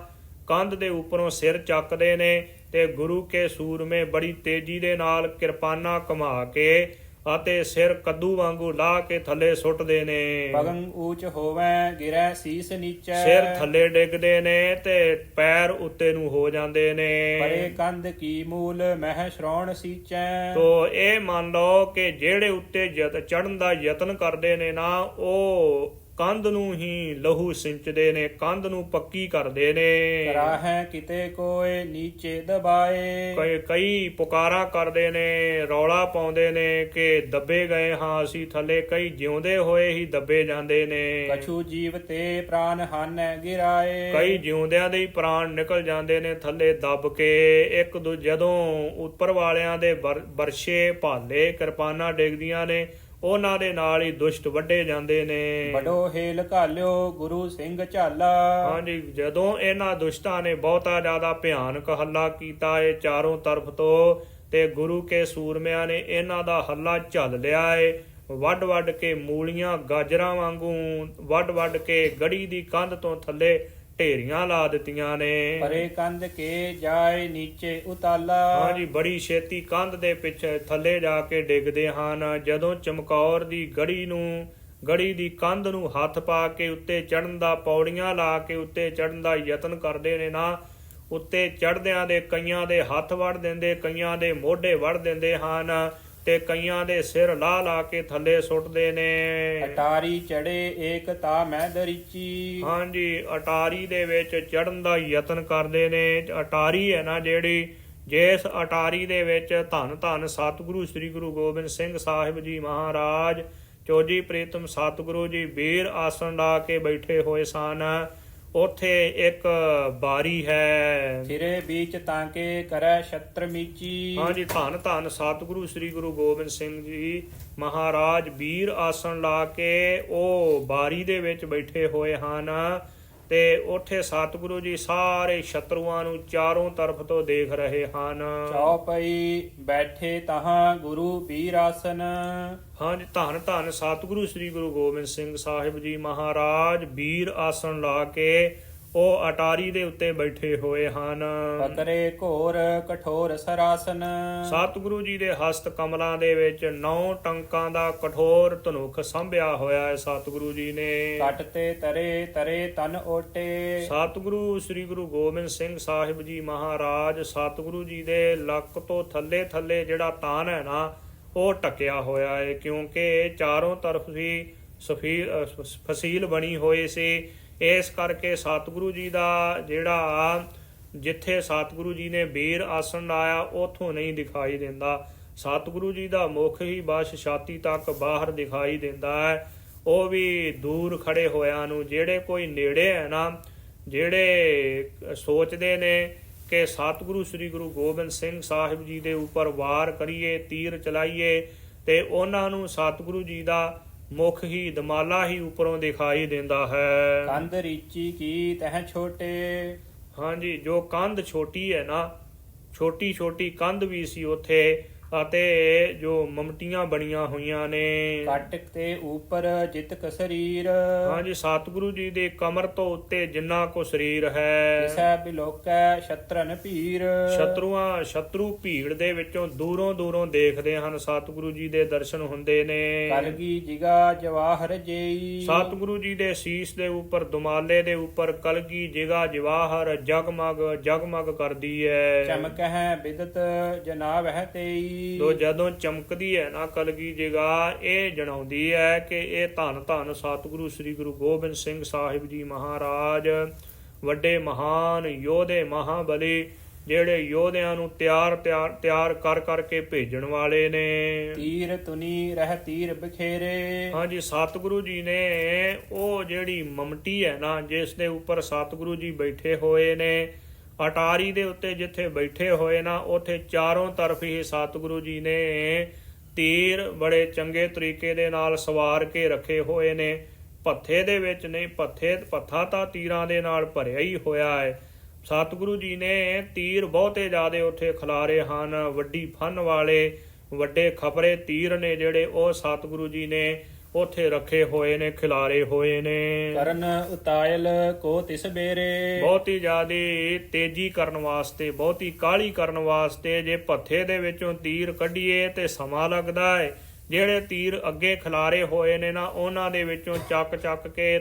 ਕੰਧ ਦੇ ਉੱਪਰੋਂ ਸਿਰ ਚੱਕਦੇ ਨੇ ਤੇ ਗੁਰੂ ਕੇ ਸੂਰਮੇ ਬੜੀ ਤੇਜ਼ੀ ਦੇ ਨਾਲ ਕਿਰਪਾਨਾਂ ਘੁਮਾ ਕੇ ਅਤੇ ਸਿਰ ਕੱਦੂ ਵਾਂਗੂ ਲਾ ਕੇ ਥੱਲੇ ਸੁੱਟਦੇ ਨੇ। ਪਗੰ ਊਚ ਹੋਵੈ ਗਿਰੈ ਸੀਸ ਨੀਚੈ। ਸਿਰ ਥੱਲੇ ਡਿੱਗਦੇ ਨੇ ਤੇ ਪੈਰ ਉੱਤੇ ਨੂੰ ਹੋ ਜਾਂਦੇ ਨੇ। ਪਰੇ ਕੰਧ ਕੀ ਮੂਲ ਮਹਿ ਸ਼੍ਰਵਣ ਸੀਚੈ। ਤੋ ਇਹ ਮੰਨ ਲਓ ਕਿ ਜਿਹੜੇ ਉੱਤੇ ਜਤ ਚੜਨ ਦਾ ਯਤਨ ਕਰਦੇ ਨੇ ਨਾ ਉਹ ਕੰਧ ਨੂੰ ਹੀ ਲਹੂ ਸਿੰਚਦੇ ਨੇ ਕੰਧ ਨੂੰ ਪੱਕੀ ਕਰਦੇ ਨੇ। ਕਰਾਹੈ ਕਿਤੇ ਕੋਏ ਨੀਚੇ ਦਬਾਏ। ਕਈ ਕਈ ਪੁਕਾਰਾਂ ਕਰਦੇ ਨੇ ਰੌਲਾ ਪਾਉਂਦੇ ਨੇ ਕਿ ਦੱਬੇ ਗਏ ਹਾਂ ਅਸੀਂ ਥੱਲੇ ਕਈ ਜਿਉਂਦੇ ਹੋਏ ਹੀ ਦੱਬੇ ਜਾਂਦੇ ਨੇ। ਕਛੂ ਜੀਵ ਤੇ ਪ੍ਰਾਨ ਹਾਨੈ ਗਿਰਾਏ। ਕਈ ਜਿਉਂਦਿਆਂ ਦੇ ਹੀ ਪ੍ਰਾਣ ਨਿਕਲ ਜਾਂਦੇ ਨੇ ਥੱਲੇ ਦੱਬ ਕੇ। ਇੱਕ ਦੂ ਜਦੋਂ ਉੱਪਰ ਵਾਲਿਆਂ ਦੇ ਬਰ- ਬਰਸ਼ੇ ਭਾਲੇ ਕਿਰਪਾਨਾਂ ਡਿੱਗਦੀਆਂ ਨੇ ਉਹਨਾਂ ਦੇ ਨਾਲ ਹੀ ਦੁਸ਼ਟ ਵੱਡੇ ਜਾਂਦੇ ਨੇ। ਬਡੋ ਹੇਲ ਘਾਲਿਓ ਗੁਰੂ ਸਿੰਘ ਝਾਲਾ। ਹਾਂਜੀ ਜਦੋਂ ਇਹਨਾਂ ਦੁਸ਼ਟਾਂ ਨੇ ਬਹੁਤਾ ਜ਼ਿਆਦਾ ਭਿਆਨਕ ਹੱਲਾ ਕੀਤਾ ਏ ਚਾਰੋਂ ਤਰਫ ਤੋਂ ਤੇ ਗੁਰੂ ਕੇ ਸੂਰਮਿਆਂ ਨੇ ਇਹਨਾਂ ਦਾ ਹੱਲਾ ਝੱਲ ਲਿਆ ਏ। ਵੱਡ ਵੱਡ ਕੇ ਮੂਲੀਆਂ ਗਾਜਰਾਂ ਵਾਂਗੂ ਵੱਡ ਵੱਡ ਕੇ ਗੜੀ ਦੀ ਕੰਧ ਤੋਂ ਥੱਲੇ ਢੇਰੀਆਂ ਲਾ ਦਿੱਤੀਆਂ ਨੇ। ਪਰੇ ਕੰਧ ਕੇ ਜਾਏ ਨੀਚੇ ਉਤਾਲਾ। ਹਾਂਜੀ ਬੜੀ ਛੇਤੀ ਕੰਧ ਦੇ ਪਿੱਛੇ ਥੱਲੇ ਜਾ ਕੇ ਡਿੱਗਦੇ ਹਨ। ਜਦੋਂ ਚਮਕੌਰ ਦੀ ਗੜੀ ਨੂੰ ਗੜੀ ਦੀ ਕੰਧ ਨੂੰ ਹੱਥ ਪਾ ਕੇ ਉੱਤੇ ਚੜਨ ਦਾ ਪੌੜੀਆਂ ਲਾ ਕੇ ਉੱਤੇ ਚੜਨ ਦਾ ਯਤਨ ਕਰਦੇ ਨੇ ਨਾ ਉੱਤੇ ਚੜਦਿਆਂ ਦੇ ਕਈਆਂ ਦੇ ਹੱਥ ਵੜ ਦਿੰਦੇ ਕਈਆਂ ਦੇ ਮੋਢੇ ਵੜ ਦਿੰਦੇ ਹਨ। ਤੇ ਕਈਆਂ ਦੇ ਸਿਰ ਲਾ ਲਾ ਕੇ ਥੱਲੇ ਸੁੱਟਦੇ ਨੇ। ਅਟਾਰੀ ਚੜੇ ਏਕਤਾ ਮੈਂ ਦਰੀਚੀ। ਹਾਂਜੀ ਅਟਾਰੀ ਦੇ ਵਿੱਚ ਚੜਨ ਦਾ ਯਤਨ ਕਰਦੇ ਨੇ। ਅਟਾਰੀ ਹੈ ਨਾ ਜਿਹੜੀ ਜਿਸ ਅਟਾਰੀ ਦੇ ਵਿੱਚ ਧੰਨ ਧੰਨ ਸਤਿਗੁਰੂ ਸ੍ਰੀ ਗੁਰੂ ਗੋਬਿੰਦ ਸਿੰਘ ਸਾਹਿਬ ਜੀ ਮਹਾਰਾਜ ਚੋਜੀ ਪ੍ਰੀਤਮ ਸਤਿਗੁਰੂ ਜੀ ਵੀਰ ਆਸਣ ਲਾ ਕੇ ਬੈਠੇ ਹੋਏ ਸਨ। ਉਥੇ ਇੱਕ ਬਾਰੀ ਹੈ। ਫਿਰੇ ਵਿੱਚ ਤਾਂਕੇ ਕਰੈ ਛਤਰ ਮੀਚੀ। ਹਾਂਜੀ ਧੰਨ ਧੰਨ ਸਤਿਗੁਰੂ ਸ੍ਰੀ ਗੁਰੂ ਗੋਬਿੰਦ ਸਿੰਘ ਜੀ ਮਹਾਰਾਜ ਵੀਰ ਆਸਣ ਲਾ ਕੇ ਉਹ ਬਾਰੀ ਦੇ ਵਿੱਚ ਬੈਠੇ ਹੋਏ ਹਨ। ਤੇ ਉਥੇ ਸਤਿਗੁਰੂ ਜੀ ਸਾਰੇ ਸ਼ਤਰੂਆਂ ਨੂੰ ਚਾਰੋਂ ਤਰਫ ਤੋਂ ਦੇਖ ਰਹੇ ਹਨ। ਚੌਪਈ ਬੈਠੇ ਤਹਾਂ ਗੁਰੂ ਵੀਰ ਆਸਨ। ਹਾਂਜੀ ਧੰਨ ਧੰਨ ਸਤਿਗੁਰੂ ਸ੍ਰੀ ਗੁਰੂ ਗੋਬਿੰਦ ਸਿੰਘ ਸਾਹਿਬ ਜੀ ਮਹਾਰਾਜ ਵੀਰ ਆਸਣ ਲਾ ਕੇ ਉਹ ਅਟਾਰੀ ਦੇ ਉੱਤੇ ਬੈਠੇ ਹੋਏ ਹਨ। ਪਕਰੇ ਘੋਰ ਕਠੋਰ ਸਰਾਸਨ। ਸਤਿਗੁਰੂ ਜੀ ਦੇ ਹਸਤ ਕਮਲਾਂ ਦੇ ਵਿੱਚ ਨੌ ਟੰਕਾਂ ਦਾ ਕਠੋਰ ਧਨੁਖ ਸੰਭਿਆ ਹੋਇਆ ਹੈ ਸਤਿਗੁਰੂ ਜੀ ਨੇ। ਕੱਟ ਤੇ ਤਰੇ ਤਰੇ ਤਨ ਓਟੇ। ਸਤਿਗੁਰੂ ਸ੍ਰੀ ਗੁਰੂ ਗੋਬਿੰਦ ਸਿੰਘ ਸਾਹਿਬ ਜੀ ਮਹਾਰਾਜ ਸਤਿਗੁਰੂ ਜੀ ਦੇ ਲੱਕ ਤੋਂ ਥੱਲੇ ਥੱਲੇ ਜਿਹੜਾ ਤਾਨ ਹੈ ਨਾ ਉਹ ਟਕਿਆ ਹੋਇਆ ਹੈ ਕਿਉਂਕਿ ਚਾਰੋਂ ਤਰਫ ਵੀ ਸਫੀਰ ਫਸੀਲ ਬਣੀ ਹੋਈ ਸੀ। ਇਸ ਕਰਕੇ ਸਤਿਗੁਰੂ ਜੀ ਦਾ ਜਿਹੜਾ ਜਿੱਥੇ ਸਤਿਗੁਰੂ ਜੀ ਨੇ ਬੀਰ ਆਸਣ ਲਾਇਆ, ਉਥੋਂ ਨਹੀਂ ਦਿਖਾਈ ਦਿੰਦਾ। ਸਤਿਗੁਰੂ ਜੀ ਦਾ ਮੁਖ ਹੀ ਬਸ ਛਾਤੀ ਤੱਕ ਬਾਹਰ ਦਿਖਾਈ ਦਿੰਦਾ ਹੈ। ਉਹ ਵੀ ਦੂਰ ਖੜੇ ਹੋਇਆਂ ਨੂੰ, ਜਿਹੜੇ ਕੋਈ ਨੇੜੇ ਹੈ ਨਾ, ਜਿਹੜੇ ਸੋਚਦੇ ਨੇ ਕਿ ਸਤਿਗੁਰੂ ਸ੍ਰੀ ਗੁਰੂ ਗੋਬਿੰਦ ਸਿੰਘ ਸਾਹਿਬ ਜੀ ਦੇ ਉੱਪਰ ਵਾਰ ਕਰੀਏ, ਤੀਰ ਚਲਾਈਏ, ਤੇ ਉਹਨਾਂ ਨੂੰ ਸਤਿਗੁਰੂ ਜੀ ਦਾ ਮੁਖ ਹੀ ਦਮਾਲਾ ਹੀ ਉੱਪਰੋਂ ਦਿਖਾਈ ਦਿੰਦਾ ਹੈ। ਕੰਧ ਰੀਚੀ ਕੀ ਤਹ ਛੋਟੇ? ਹਾਂਜੀ ਜੋ ਕੰਧ ਛੋਟੀ ਹੈ ਨਾ ਛੋਟੀ ਛੋਟੀ ਕੰਧ ਵੀ ਸੀ ਉੱਥੇ। ਅਤੇ ਜੋ ਮਮਟੀਆਂ ਬਣੀਆਂ ਹੋਈਆਂ ਨੇ। ਕੱਟ ਤੇ ਉਪਰ ਜਿਤਕ ਸਰੀਰ। ਹਾਂਜੀ ਸਤਿਗੁਰੂ ਜੀ ਦੇ ਕਮਰ ਤੋਂ ਉੱਤੇ ਜਿੰਨਾ ਕੋ ਸਰੀਰ ਹੈ। ਕਿਸੈ ਬਿਲੋਕੈ ਸ਼ਤਰਨ ਭੀਰ। ਸ਼ਤਰੂਆਂ ਸ਼ਤਰੂ ਭੀੜ ਦੇ ਵਿੱਚੋਂ ਦੂਰੋਂ ਦੂਰੋਂ ਦੇਖਦੇ ਹਨ ਸਤਿਗੁਰੂ ਜੀ ਦੇ ਦਰਸ਼ਨ ਹੁੰਦੇ ਨੇ। ਕਲਗੀ ਜਿਗਾ ਜਵਾਹਰ ਜੇਈ। ਸਤਿਗੁਰੂ ਜੀ ਦੇ ਸੀਸ ਦੇ ਉੱਪਰ ਦੁਮਾਲੇ ਦੇ ਉੱਪਰ ਕਲਗੀ ਜਿਗਾ ਜਵਾਹਰ ਜਗਮਗ ਜਗਮਗ ਕਰਦੀ ਹੈ। ਚਮਕਹਿ ਬਿਦਤ ਜਨਾਬ ਹੈ ਤੇਈ। ਤੋ ਜਦੋਂ ਚਮਕਦੀ ਹੈ ਨਾ ਕਲਗੀ ਜਿਗਾ ਇਹ ਜਣਾਉਂਦੀ ਹੈ ਕਿ ਇਹ ਧੰਨ ਧੰਨ ਸਤਿਗੁਰੂ ਸ੍ਰੀ ਗੁਰੂ ਗੋਬਿੰਦ ਸਿੰਘ ਸਾਹਿਬ ਜੀ ਮਹਾਰਾਜ ਵੱਡੇ ਮਹਾਨ ਯੋਧੇ ਮਹਾਬਲੀ ਜਿਹੜੇ ਯੋਧਿਆਂ ਨੂੰ ਤਿਆਰ ਤਿਆਰ ਤਿਆਰ ਕਰ ਕਰਕੇ ਭੇਜਣ ਵਾਲੇ ਨੇ। ਤੀਰ ਤੁਨੀ ਰਹਿ ਤੀਰ ਬਖੇਰੇ। ਹਾਂਜੀ ਸਤਿਗੁਰੂ ਜੀ ਨੇ ਉਹ ਜਿਹੜੀ ਮਮਟੀ ਹੈ ਨਾ ਜਿਸ ਦੇ ਉੱਪਰ ਸਤਿਗੁਰੂ ਜੀ ਬੈਠੇ ਹੋਏ ਨੇ ਅਟਾਰੀ ਦੇ ਉੱਤੇ ਜਿੱਥੇ ਬੈਠੇ ਹੋਏ ਨਾ, ਉੱਥੇ ਚਾਰੋਂ ਤਰਫ ਹੀ ਸਤਿਗੁਰੂ ਜੀ ਨੇ ਤੀਰ ਬੜੇ ਚੰਗੇ ਤਰੀਕੇ ਦੇ ਨਾਲ ਸਵਾਰ ਕੇ ਰੱਖੇ ਹੋਏ ਨੇ। ਪੱਥੇ ਦੇ ਵਿੱਚ ਨਹੀਂ ਪੱਥੇ ਪੱਥਾ ਤਾਂ ਤੀਰਾਂ ਦੇ ਨਾਲ ਭਰਿਆ ਹੀ ਹੋਇਆ ਹੈ। ਸਤਿਗੁਰੂ ਜੀ ਨੇ ਤੀਰ ਬਹੁਤੇ ਜ਼ਿਆਦੇ ਉੱਥੇ ਖਿਲਾਰੇ ਹਨ। ਵੱਡੀ ਫਨ ਵਾਲੇ, ਵੱਡੇ ਖਪਰੇ ਤੀਰ ਨੇ ਜਿਹੜੇ, ਉਹ ਸਤਿਗੁਰੂ ਜੀ ਨੇ ਉੱਥੇ ਰੱਖੇ ਹੋਏ ਨੇ ਖਿਲਾਰੇ ਹੋਏ ਨੇ। ਕਰਨ ਉਤਾਇਲ ਕੋ ਤਿਸ ਬੇਰੇ। ਬਹੁਤੀ ਜ਼ਿਆਦੀ ਤੇਜ਼ੀ ਕਰਨ ਵਾਸਤੇ ਬਹੁਤੀ ਕਾਹਲੀ ਕਰਨ ਵਾਸਤੇ ਜੇ ਪੱਥੇ ਦੇ ਵਿੱਚੋਂ ਤੀਰ ਕੱਢੀਏ ਤੇ ਸਮਾਂ ਲੱਗਦਾ ਹੈ ਜਿਹੜੇ ਤੀਰ ਅੱਗੇ ਖਿਲਾਰੇ ਹੋਏ ਨੇ ਨਾ ਉਹਨਾਂ ਦੇ ਵਿੱਚੋਂ ਚੱਕ ਚੱਕ ਕੇ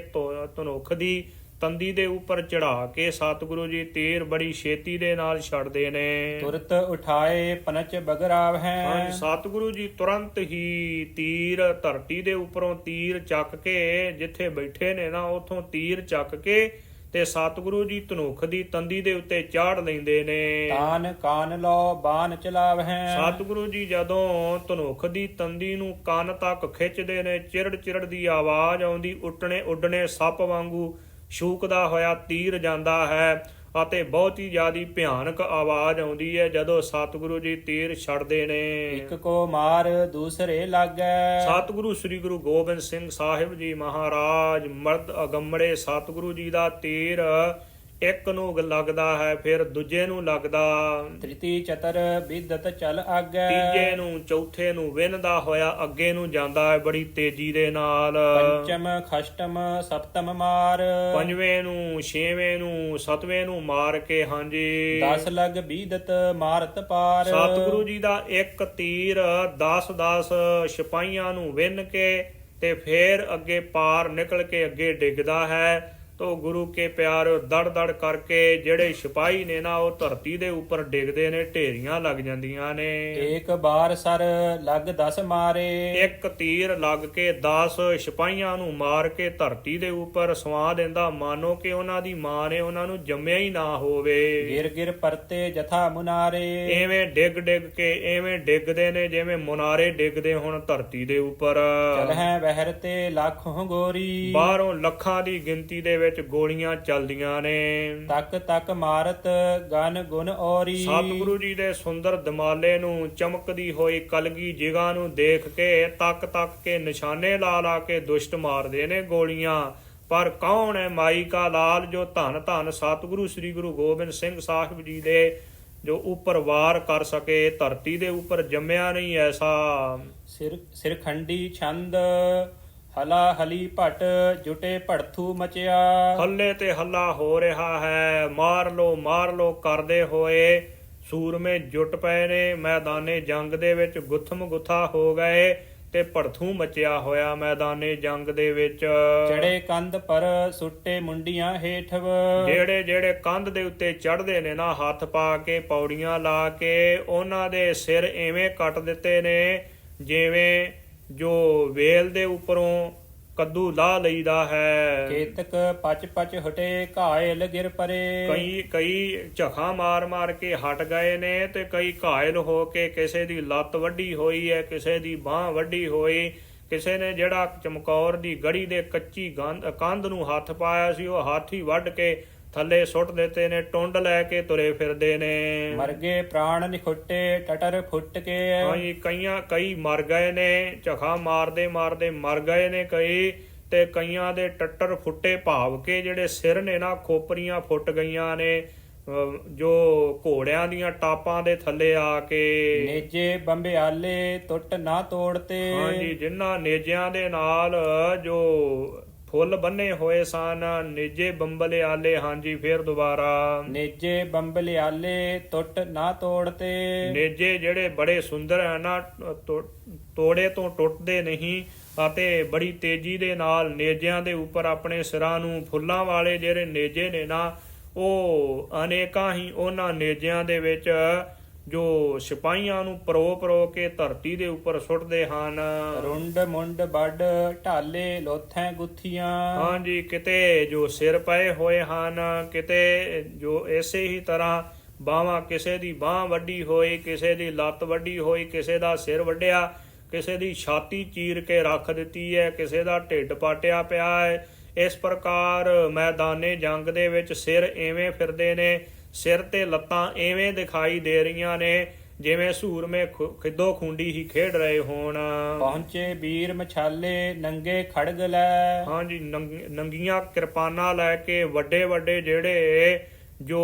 ਧਨੁੱਖ ਦੀ ਤੰਦੀ ਦੇ ਉੱਪਰ ਚੜਾ ਕੇ ਸਤਿਗੁਰੂ ਜੀ ਤੀਰ ਬੜੀ ਛੇਤੀ ਦੇ ਨਾਲ ਛੱਡਦੇ ਨੇ। ਤੁਰਤ ਉਠਾਏ ਪਨਚ ਬਗਰਾਵ ਹੈ। ਸਤਿਗੁਰੂ ਜੀ ਤੁਰੰਤ ਹੀ ਤੀਰ ਧਰਤੀ ਦੇ ਉੱਪਰੋਂ ਤੀਰ ਚੱਕ ਕੇ ਜਿੱਥੇ ਬੈਠੇ ਨੇ ਨਾ ਉਥੋਂ ਤੀਰ ਚੱਕ ਕੇ ਤੇ ਸਤਿਗੁਰੂ ਜੀ ਧਨੁਖ ਦੀ ਤੰਦੀ ਦੇ ਉੱਤੇ ਚਾੜ ਲੈਂਦੇ ਨੇ। ਤਾਨ ਕਾਨ ਲੋ ਬਾਨ ਚਲਾਵ ਹੈ। ਸਤਿਗੁਰੂ ਜੀ ਜਦੋਂ ਧਨੁਖ ਦੀ ਤੰਦੀ ਨੂੰ ਕੰਨ ਤੱਕ ਖਿੱਚਦੇ ਨੇ ਚਿਰੜ ਚਿਰੜ ਦੀ ਆਵਾਜ਼ ਆਉਂਦੀ ਉੱਟਣੇ ਉੱਡਣੇ ਸੱਪ ਵਾਂਗੂ ਸ਼ੂਕਦਾ ਹੋਇਆ ਤੀਰ ਜਾਂਦਾ ਹੈ ਅਤੇ ਬਹੁਤ ਹੀ ਜ਼ਿਆਦੀ ਭਿਆਨਕ ਆਵਾਜ਼ ਆਉਂਦੀ ਹੈ ਜਦੋਂ ਸਤਿਗੁਰੂ ਜੀ ਤੀਰ ਛੱਡਦੇ ਨੇ। ਇੱਕ ਕੋ ਮਾਰ ਦੂਸਰੇ ਲਾਗੈ। ਸਤਿਗੁਰੂ ਸ੍ਰੀ ਗੁਰੂ ਗੋਬਿੰਦ ਸਿੰਘ ਸਾਹਿਬ ਜੀ ਮਹਾਰਾਜ ਮਰਦ ਅਗੰਮੜੇ ਸਤਿਗੁਰੂ ਜੀ ਦਾ ਤੀਰ ਇੱਕ ਨੂੰ ਲੱਗਦਾ ਹੈ ਫਿਰ ਦੂਜੇ ਨੂੰ ਲੱਗਦਾ। ਤ੍ਰਿਤੀ ਚਤਰ ਵਿਦਤ ਚਲ ਆਗੈ। ਤੀਜੇ ਨੂੰ ਚੌਥੇ ਨੂੰ ਵਿੰਨਦਾ ਹੋਇਆ ਅੱਗੇ ਨੂੰ ਜਾਂਦਾ ਹੈ ਬੜੀ ਤੇਜ਼ੀ ਦੇ ਨਾਲ। ਪੰਚਮ ਖਸ਼ਟਮ ਸਪਤਮ ਮਾਰ। ਪੰਜਵੇਂ ਨੂੰ ਛੇਵੇਂ ਨੂੰ ਸਤਵੇਂ ਨੂੰ ਮਾਰ ਕੇ ਹਾਂਜੀ। ਦਸ ਲਗ ਬੀਦਤ ਮਾਰਤ ਪਾਰ। ਸਤਿਗੁਰੂ ਜੀ ਦਾ ਇੱਕ ਤੀਰ 10 10 ਸਿਪਾਹੀਆਂ ਨੂੰ ਵਿੰਨ ਕੇ ਤੇ ਫੇਰ ਅੱਗੇ ਪਾਰ ਨਿਕਲ ਕੇ ਅੱਗੇ ਡਿੱਗਦਾ ਹੈ। ਤੋ ਗੁਰੂ ਕੇ ਪਿਆਰ ਦੜ ਦੜ ਕਰਕੇ ਜਿਹੜੇ ਸਿਪਾਹੀ ਨੇ ਨਾ ਉਹ ਧਰਤੀ ਦੇ ਉੱਪਰ ਡਿੱਗਦੇ ਨੇ ਢੇਰੀਆਂ ਲੱਗ ਜਾਂਦੀਆਂ ਨੇ। ਏਕ ਬਾਰ ਸਰ ਲਗ ਦਸ ਮਾਰੇ। ਇੱਕ ਤੀਰ ਲੱਗ ਕੇ 10 ਸਿਪਾਹੀਆਂ ਨੂੰ ਮਾਰ ਕੇ ਧਰਤੀ ਦੇ ਉੱਪਰ ਸਵਾ ਦਿੰਦਾ। ਮਾਨੋ ਕਿ ਉਹਨਾਂ ਦੀ ਮਾਂ ਨੇ ਉਹਨਾਂ ਨੂੰ ਜੰਮਿਆ ਹੀ ਨਾ ਹੋਵੇ। ਗਿਰ ਗਿਰ ਪਰਤੇ ਜਥਾ ਮੁਨਾਰੇ। ਐਵੇਂ ਡਿੱਗ ਡਿੱਗ ਕੇ ਐਵੇਂ ਡਿੱਗਦੇ ਨੇ ਜਿਵੇਂ ਮੁਨਾਰੇ ਡਿੱਗਦੇ ਹੁਣ ਧਰਤੀ ਦੇ ਉੱਪਰ। ਚਲਹਿ ਵਹਿਰ ਤੇ ਲੱਖ ਗੋਰੀ ਬਾਹਰੋਂ ਲੱਖਾਂ ਦੀ ਗਿਣਤੀ ਦੇ ਵਿੱਚ ਗੋਲੀਆਂ ਚੱਲਦੀਆਂ ਨੇ। ਤੱਕ ਤੱਕ ਮਾਰਤ ਗਨ ਗੁਣ ਔਰੀ। ਸਤਿਗੁਰੂ ਜੀ ਦੇ ਸੁੰਦਰ ਦਮਾਲੇ ਨੂੰ ਚਮਕਦੀ ਹੋਈ ਕਲਗੀ ਜਿਗਾ ਨੂੰ ਦੇਖ ਕੇ ਤੱਕ ਤੱਕ ਕੇ ਨਿਸ਼ਾਨੇ ਲਾ ਲਾ ਕੇ ਦੁਸ਼ਟ ਮਾਰਦੇ ਨੇ ਗੋਲੀਆਂ। ਪਰ ਕੌਣ ਹੈ ਮਾਈ ਕਾ ਲਾਲ ਜੋ ਧੰਨ ਧੰਨ ਸਤਿਗੁਰੂ ਸ੍ਰੀ ਗੁਰੂ ਗੋਬਿੰਦ ਸਿੰਘ ਸਾਹਿਬ ਜੀ ਦੇ ਜੋ ਉੱਪਰ ਵਾਰ ਕਰ ਸਕੇ ਧਰਤੀ ਦੇ ਉੱਪਰ ਜੰਮਿਆ ਨਹੀਂ ਐਸਾ। ਸਿਰ ਸਿਰਖੰਡੀ ਛੰਦ ਹਲਾ ਹਲੀ ਭਟ ਜੁਟੇ ਭੜਥੂ ਮਚਿਆ। ਹੱਲੇ ਤੇ ਹੱਲਾ ਹੋ ਰਿਹਾ ਹੈ ਮਾਰ ਲੋ ਮਾਰ ਲੋ ਕਰਦੇ ਹੋਏ। ਸੂਰਮੇ ਜੁਟ ਪਏ ਨੇ ਮੈਦਾਨੇ ਜੰਗ ਦੇ ਵਿੱਚ ਗੁੱਥਮ ਗੁੱਥਾ ਹੋ ਗਏ ਤੇ ਭੜਥੂ ਮਚਿਆ ਹੋਇਆ ਮੈਦਾਨੇ ਜੰਗ ਦੇ ਵਿੱਚ। ਚੜੇ ਕੰਧ ਪਰ ਸੁੱਟੇ ਮੁੰਡੀਆਂ ਹੇਠਵ। ਜਿਹੜੇ ਜਿਹੜੇ ਕੰਧ ਦੇ ਉੱਤੇ ਚੜ੍ਹਦੇ ਨੇ ਨਾ ਹੱਥ ਪਾ ਕੇ ਪੌੜੀਆਂ ਲਾ ਕੇ ਉਹਨਾਂ ਦੇ ਸਿਰ ਐਵੇਂ ਕੱਟ ਦਿੱਤੇ ਨੇ ਜਿਵੇਂ ਜੋ ਵੇਲ ਦੇ ਉੱਪਰੋਂ ਕੱਦੂ ਲਾ ਲਈਦਾ ਹੈ। ਕੇਤਕ ਪਚ ਪਚ ਹਟੇ ਘਾਇਲ ਗਿਰ ਪਰੇ। ਕਈ ਕਈ ਝਖਾ ਮਾਰ ਮਾਰ ਕੇ ਹਟ ਗਏ ਨੇ ਤੇ ਕਈ ਘਾਇਲ ਹੋ ਕੇ ਕਿਸੇ ਦੀ ਲੱਤ ਵੱਡੀ ਹੋਈ ਹੈ ਕਿਸੇ ਦੀ ਬਾਹ ਵੱਡੀ ਹੋਈ। ਕਿਸੇ ਨੇ ਜਿਹੜਾ ਚਮਕੌਰ ਦੀ ਗੜੀ ਦੇ ਕੱਚੀ ਕੰਧ ਨੂੰ ਹੱਥ ਪਾਇਆ ਸੀ ਉਹ ਹੱਥ ਵੱਢ ਕੇ ਥੱਲੇ ਸੁੱਟ ਦਿੱਤੇ ਨੇ ਟੁੰਡ ਲੈ ਕੇ ਤੁਰੇ ਫਿਰਦੇ ਨੇ। ਮਰਗੇ ਪ੍ਰਾਣ ਨਿਖੁੱਟੇ ਟਟਰ ਫੁੱਟ ਕੇ ਹਾਂਜੀ ਕਈਆਂ ਕਈ ਮਰ ਗਏ ਨੇ ਝਖਾ ਮਾਰਦੇ ਮਾਰਦੇ ਮਰ ਗਏ ਨੇ ਕਈ ਤੇ ਕਈਆਂ ਦੇ ਟੱਟਰ ਫੁੱਟੇ ਭਾਵ ਕੇ ਜਿਹੜੇ ਸਿਰ ਨੇ ਨਾ ਖੋਪਰੀਆਂ ਫੁੱਟ ਗਈਆਂ ਨੇ ਜੋ ਘੋੜਿਆਂ ਦੀਆਂ ਟਾਪਾਂ ਦੇ ਥੱਲੇ ਆ ਕੇ। ਨੇਜੇ ਬੰਬਿਆਲੇ ਟੁੱਟ ਨਾ ਤੋੜਤੇ। ਹਾਂਜੀ ਜਿਨ੍ਹਾਂ ਨੇਜਿਆਂ ਦੇ ਨਾਲ ਜੋ ਫੁੱਲ ਬੰਨੇ ਹੋਏ ਸਨ ਨੇਜੇ ਬੰਬਲੇ ਆਲੇ ਹਾਂਜੀ ਫੇਰ ਦੁਬਾਰਾ। ਨੇਜੇ ਬੰਬਲਿਆਲੇ ਟੁੱਟ ਨਾ ਤੋੜਤੇ। ਨੇਜੇ ਜਿਹੜੇ ਬੜੇ ਸੁੰਦਰ ਹੈ ਨਾ ਤੋ- ਤੋੜੇ ਤੋਂ ਟੁੱਟਦੇ ਨਹੀਂ ਅਤੇ ਬੜੀ ਤੇਜ਼ੀ ਦੇ ਨਾਲ ਨੇਜਿਆਂ ਦੇ ਉੱਪਰ ਆਪਣੇ ਸਿਰਾਂ ਨੂੰ ਫੁੱਲਾਂ ਵਾਲੇ ਜਿਹੜੇ ਨੇਜੇ ਨੇ ਨਾ ਉਹ ਅਨੇਕਾਂ ਹੀ ਉਹਨਾਂ ਨੇਜਿਆਂ ਦੇ ਵਿੱਚ ਜੋ ਸਿਪਾਹੀਆਂ ਨੂੰ ਪਰੋ ਪਰੋ ਕੇ ਧਰਤੀ ਦੇ ਉੱਪਰ ਸੁੱਟਦੇ ਹਨ। ਰੁੰਡ ਮੁੰਡ ਵੱਡ ਢਾਲੇ ਲੋਥੈਂ ਗੁੱਥੀਆਂ। ਹਾਂਜੀ ਕਿਤੇ ਜੋ ਸਿਰ ਪਏ ਹੋਏ ਹਨ ਕਿਤੇ ਜੋ ਐਸੇ ਹੀ ਤਰ੍ਹਾਂ ਬਾਹਾਂ ਕਿਸੇ ਦੀ ਬਾਹ ਵੱਡੀ ਹੋਈ ਕਿਸੇ ਦੀ ਲੱਤ ਵੱਡੀ ਹੋਈ ਕਿਸੇ ਦਾ ਸਿਰ ਵੱਡਿਆ ਕਿਸੇ ਦੀ ਛਾਤੀ ਚੀਰ ਕੇ ਰੱਖ ਦਿੱਤੀ ਹੈ ਕਿਸੇ ਦਾ ਢਿੱਡ ਪਾਟਿਆ ਪਿਆ ਹੈ। ਇਸ ਪ੍ਰਕਾਰ ਮੈਦਾਨੇ ਜੰਗ ਦੇ ਵਿੱਚ ਸਿਰ ਐਵੇਂ ਫਿਰਦੇ ਨੇ ਸਿਰ ਤੇ ਲੱਤਾਂ ਐਵੇਂ ਦਿਖਾਈ ਦੇ ਰਹੀਆਂ ਨੇ ਜਿਵੇਂ ਸੂਰਮੇ ਖਿੱਦੋ ਖੁੰਡੀ ਹੀ ਖੇਡ ਰਹੇ ਹੋਣ। ਪਹੁੰਚੇ ਵੀਰ ਮਛਾਲੇ ਨੰਗੇ ਖੜਗ ਲੈ। ਹਾਂਜੀ ਨੰਗ- ਨੰਗੀਆਂ ਕਿਰਪਾਨਾਂ ਲੈ ਕੇ ਵੱਡੇ ਵੱਡੇ ਜਿਹੜੇ ਜੋ